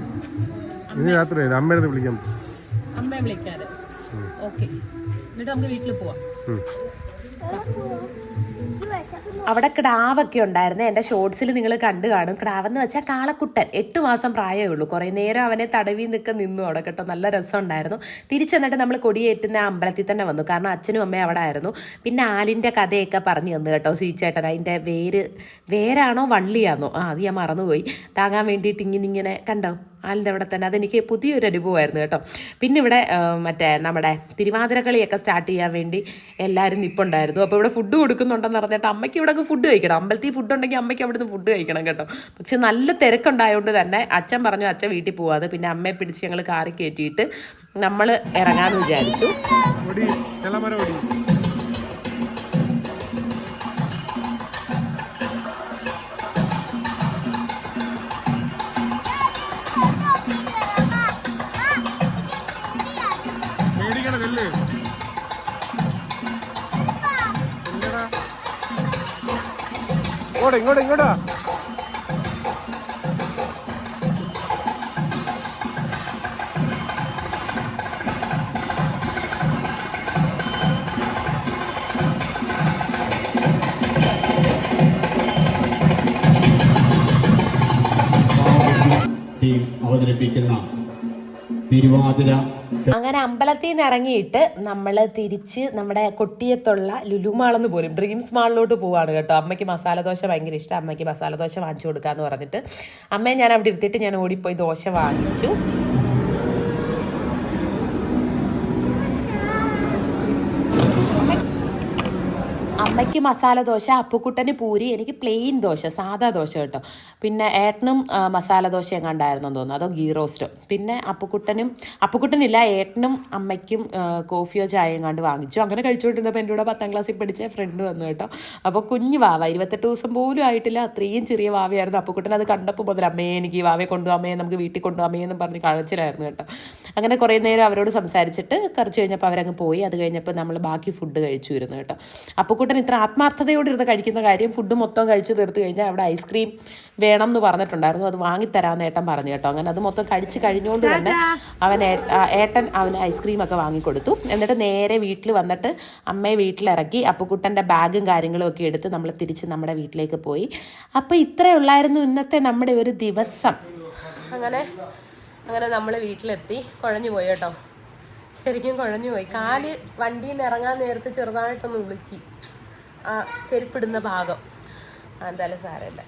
ഇനി രാത്രി അമ്മയുടെ വിളിക്കാം. അമ്മയെ വിളിക്കാറ് ഓക്കെ. എന്നിട്ട് നമുക്ക് വീട്ടിൽ പോവാം. അവിടെ ക്ടാവൊക്കെ ഉണ്ടായിരുന്നു. എന്റെ ഷോർട്സിൽ നിങ്ങൾ കണ്ടു കാണും. ക്ടാവെന്ന് വെച്ചാൽ കാളക്കുട്ടൻ. എട്ട് മാസം പ്രായമേ ഉള്ളൂ. കുറേ നേരം അവനെ തടവി നിൽക്കെ നിന്നു അവിടെ കേട്ടോ. നല്ല രസമുണ്ടായിരുന്നു തിരിച്ചെന്നിട്ട് നമ്മൾ കൊടിയേറ്റുന്ന അമ്പലത്തിൽ തന്നെ വന്നു. കാരണം അച്ഛനും അമ്മയും അവിടെ ആയിരുന്നു. പിന്നെ ആലിന്റെ കഥയൊക്കെ പറഞ്ഞു തന്നു കേട്ടോ സീച്ചേട്ടൻ അതിന്റെ വേര് വേരാണോ വള്ളിയാണോ ആ അത് ഞാൻ മറന്നുപോയി. താങ്ങാൻ വേണ്ടിയിട്ട് ഇങ്ങനെ ഇങ്ങനെ കണ്ടോ? ആലിന്റെ അവിടെ തന്നെ അതെനിക്ക് പുതിയൊരു അനുഭവമായിരുന്നു കേട്ടോ. പിന്നെ ഇവിടെ മറ്റേ നമ്മുടെ തിരുവാതിരക്കളിയൊക്കെ സ്റ്റാർട്ട് ചെയ്യാൻ വേണ്ടി എല്ലാവരും നിപ്പുണ്ടായിരുന്നു. അപ്പോൾ ഇവിടെ ഫുഡ് കൊടുക്കുന്നുണ്ടെന്ന് പറഞ്ഞിട്ട് അമ്മയ്ക്ക് ഇവിടെ ഫുഡ് കഴിക്കണം. അമ്പലത്തിൽ ഫുഡ് ഉണ്ടെങ്കിൽ അമ്മയ്ക്ക് അവിടുന്ന് ഫുഡ് കഴിക്കണം കേട്ടോ. പക്ഷെ നല്ല തിരക്കുണ്ടായതുകൊണ്ട് തന്നെ അച്ഛൻ പറഞ്ഞു അച്ഛൻ വീട്ടിൽ പോവാതെ. പിന്നെ അമ്മയെ പിടിച്ച് ഞങ്ങൾ കാറി കയറ്റിയിട്ട് നമ്മൾ ഇറങ്ങാമെന്ന് വിചാരിച്ചു. ഇങ്ങോട്ട് ഇങ്ങോട്ട് ഇങ്ങോട്ടാ. ടീം അവതരിപ്പിക്കുന്ന തിരുവാതിര അങ്ങനെ അമ്പലത്തിൽ നിന്ന് ഇറങ്ങിയിട്ട് നമ്മൾ തിരിച്ച് നമ്മുടെ കൊട്ടിയത്തുള്ള ലുലു മാളെന്ന് പോലും ഡ്രീംസ് മാളിലോട്ട് പോവാണ് കേട്ടോ. അമ്മയ്ക്ക് മസാല ദോശ ഭയങ്കര ഇഷ്ടം. അമ്മയ്ക്ക് മസാല ദോശ വാങ്ങിച്ചു കൊടുക്കാന്ന് പറഞ്ഞിട്ട് അമ്മയെ ഞാൻ അവിടെ ഇരുത്തിയിട്ട് ഞാൻ ഓടിപ്പോയി ദോശ വാങ്ങിച്ചു. അമ്മയ്ക്ക് മസാല ദോശ അപ്പുക്കുട്ടന് പൂരി എനിക്ക് പ്ലെയിൻ ദോശ സാധാ ദോശ കേട്ടോ. പിന്നെ ഏട്ടനും മസാല ദോശ എങ്ങാണ്ടായിരുന്നു തോന്നുന്നു. അതോ ഗീ റോസ്റ്റോ. പിന്നെ അപ്പുക്കുട്ടനും അപ്പുക്കുട്ടനില്ല ഏട്ടനും അമ്മയ്ക്കും കോഫിയോ ചായയും കണ്ട് വാങ്ങിച്ചു. അങ്ങനെ കഴിച്ചുകൊണ്ടിരുന്നപ്പോൾ എന്റെ കൂടെ പത്താം ക്ലാസ്സിൽ പഠിച്ച ഫ്രണ്ട് വന്നു കേട്ടോ. അപ്പോൾ കുഞ്ഞു വാവ ഇരുപത്തെട്ട് ദിവസം പോലും ആയിട്ടില്ല. അത്രയും ചെറിയ വാവയായിരുന്നു. അപ്പുക്കുട്ടൻ അത് കണ്ടപ്പോൾ മുതൽ അമ്മയെ എനിക്ക് ഈ വാവയെ കൊണ്ടു അമ്മയെ നമുക്ക് വീട്ടിൽ കൊണ്ടു അമ്മയെന്നും പറഞ്ഞ് കഴിച്ചിലായിരുന്നു കേട്ടോ. അങ്ങനെ കുറേ നേരം അവരോട് സംസാരിച്ചിട്ട് കുറച്ച് കഴിഞ്ഞപ്പോൾ അവരങ്ങ് പോയി. അത് കഴിഞ്ഞപ്പോൾ നമ്മൾ ബാക്കി ഫുഡ് കഴിച്ചു ഇരുന്നു കേട്ടോ. അപ്പുക്കുട്ടൻ ഇത്ര ആത്മാർത്ഥതയോടെ ഇരുന്ന് കഴിക്കുന്ന കാര്യം ഫുഡ് മൊത്തം കഴിച്ച് തീർത്ത് കഴിഞ്ഞാൽ അവിടെ ഐസ്ക്രീം വേണം എന്ന് പറഞ്ഞിട്ടുണ്ടായിരുന്നു. അത് വാങ്ങിത്തരാമെന്ന് ഏട്ടൻ പറഞ്ഞു കേട്ടോ. അങ്ങനെ അത് മൊത്തം കഴിച്ച് കഴിഞ്ഞുകൊണ്ട് തന്നെ അവൻ ഏട്ടൻ അവന് ഐസ്ക്രീം ഒക്കെ വാങ്ങിക്കൊടുത്തു. എന്നിട്ട് നേരെ വീട്ടിൽ വന്നിട്ട് അമ്മയെ വീട്ടിലിറക്കി അപ്പുക്കുട്ടന്റെ ബാഗും കാര്യങ്ങളും ഒക്കെ എടുത്ത് നമ്മൾ തിരിച്ച് നമ്മുടെ വീട്ടിലേക്ക് പോയി. അപ്പോൾ ഇത്രയേ ഉള്ളായിരുന്നു ഇന്നത്തെ നമ്മുടെ ഒരു ദിവസം. അങ്ങനെ അങ്ങനെ നമ്മൾ വീട്ടിലെത്തി. കുഴഞ്ഞു പോയി കേട്ടോ. ശരിക്കും കുഴഞ്ഞു പോയി. കാൽ വണ്ടിയിൽ ഇറങ്ങാൻ നേരത്തെ ചെറുതായിട്ടൊന്ന് വിളിക്കി ആ ചെരുപ്പിടുന്ന ഭാഗം. എന്തായാലും സാരമില്ല.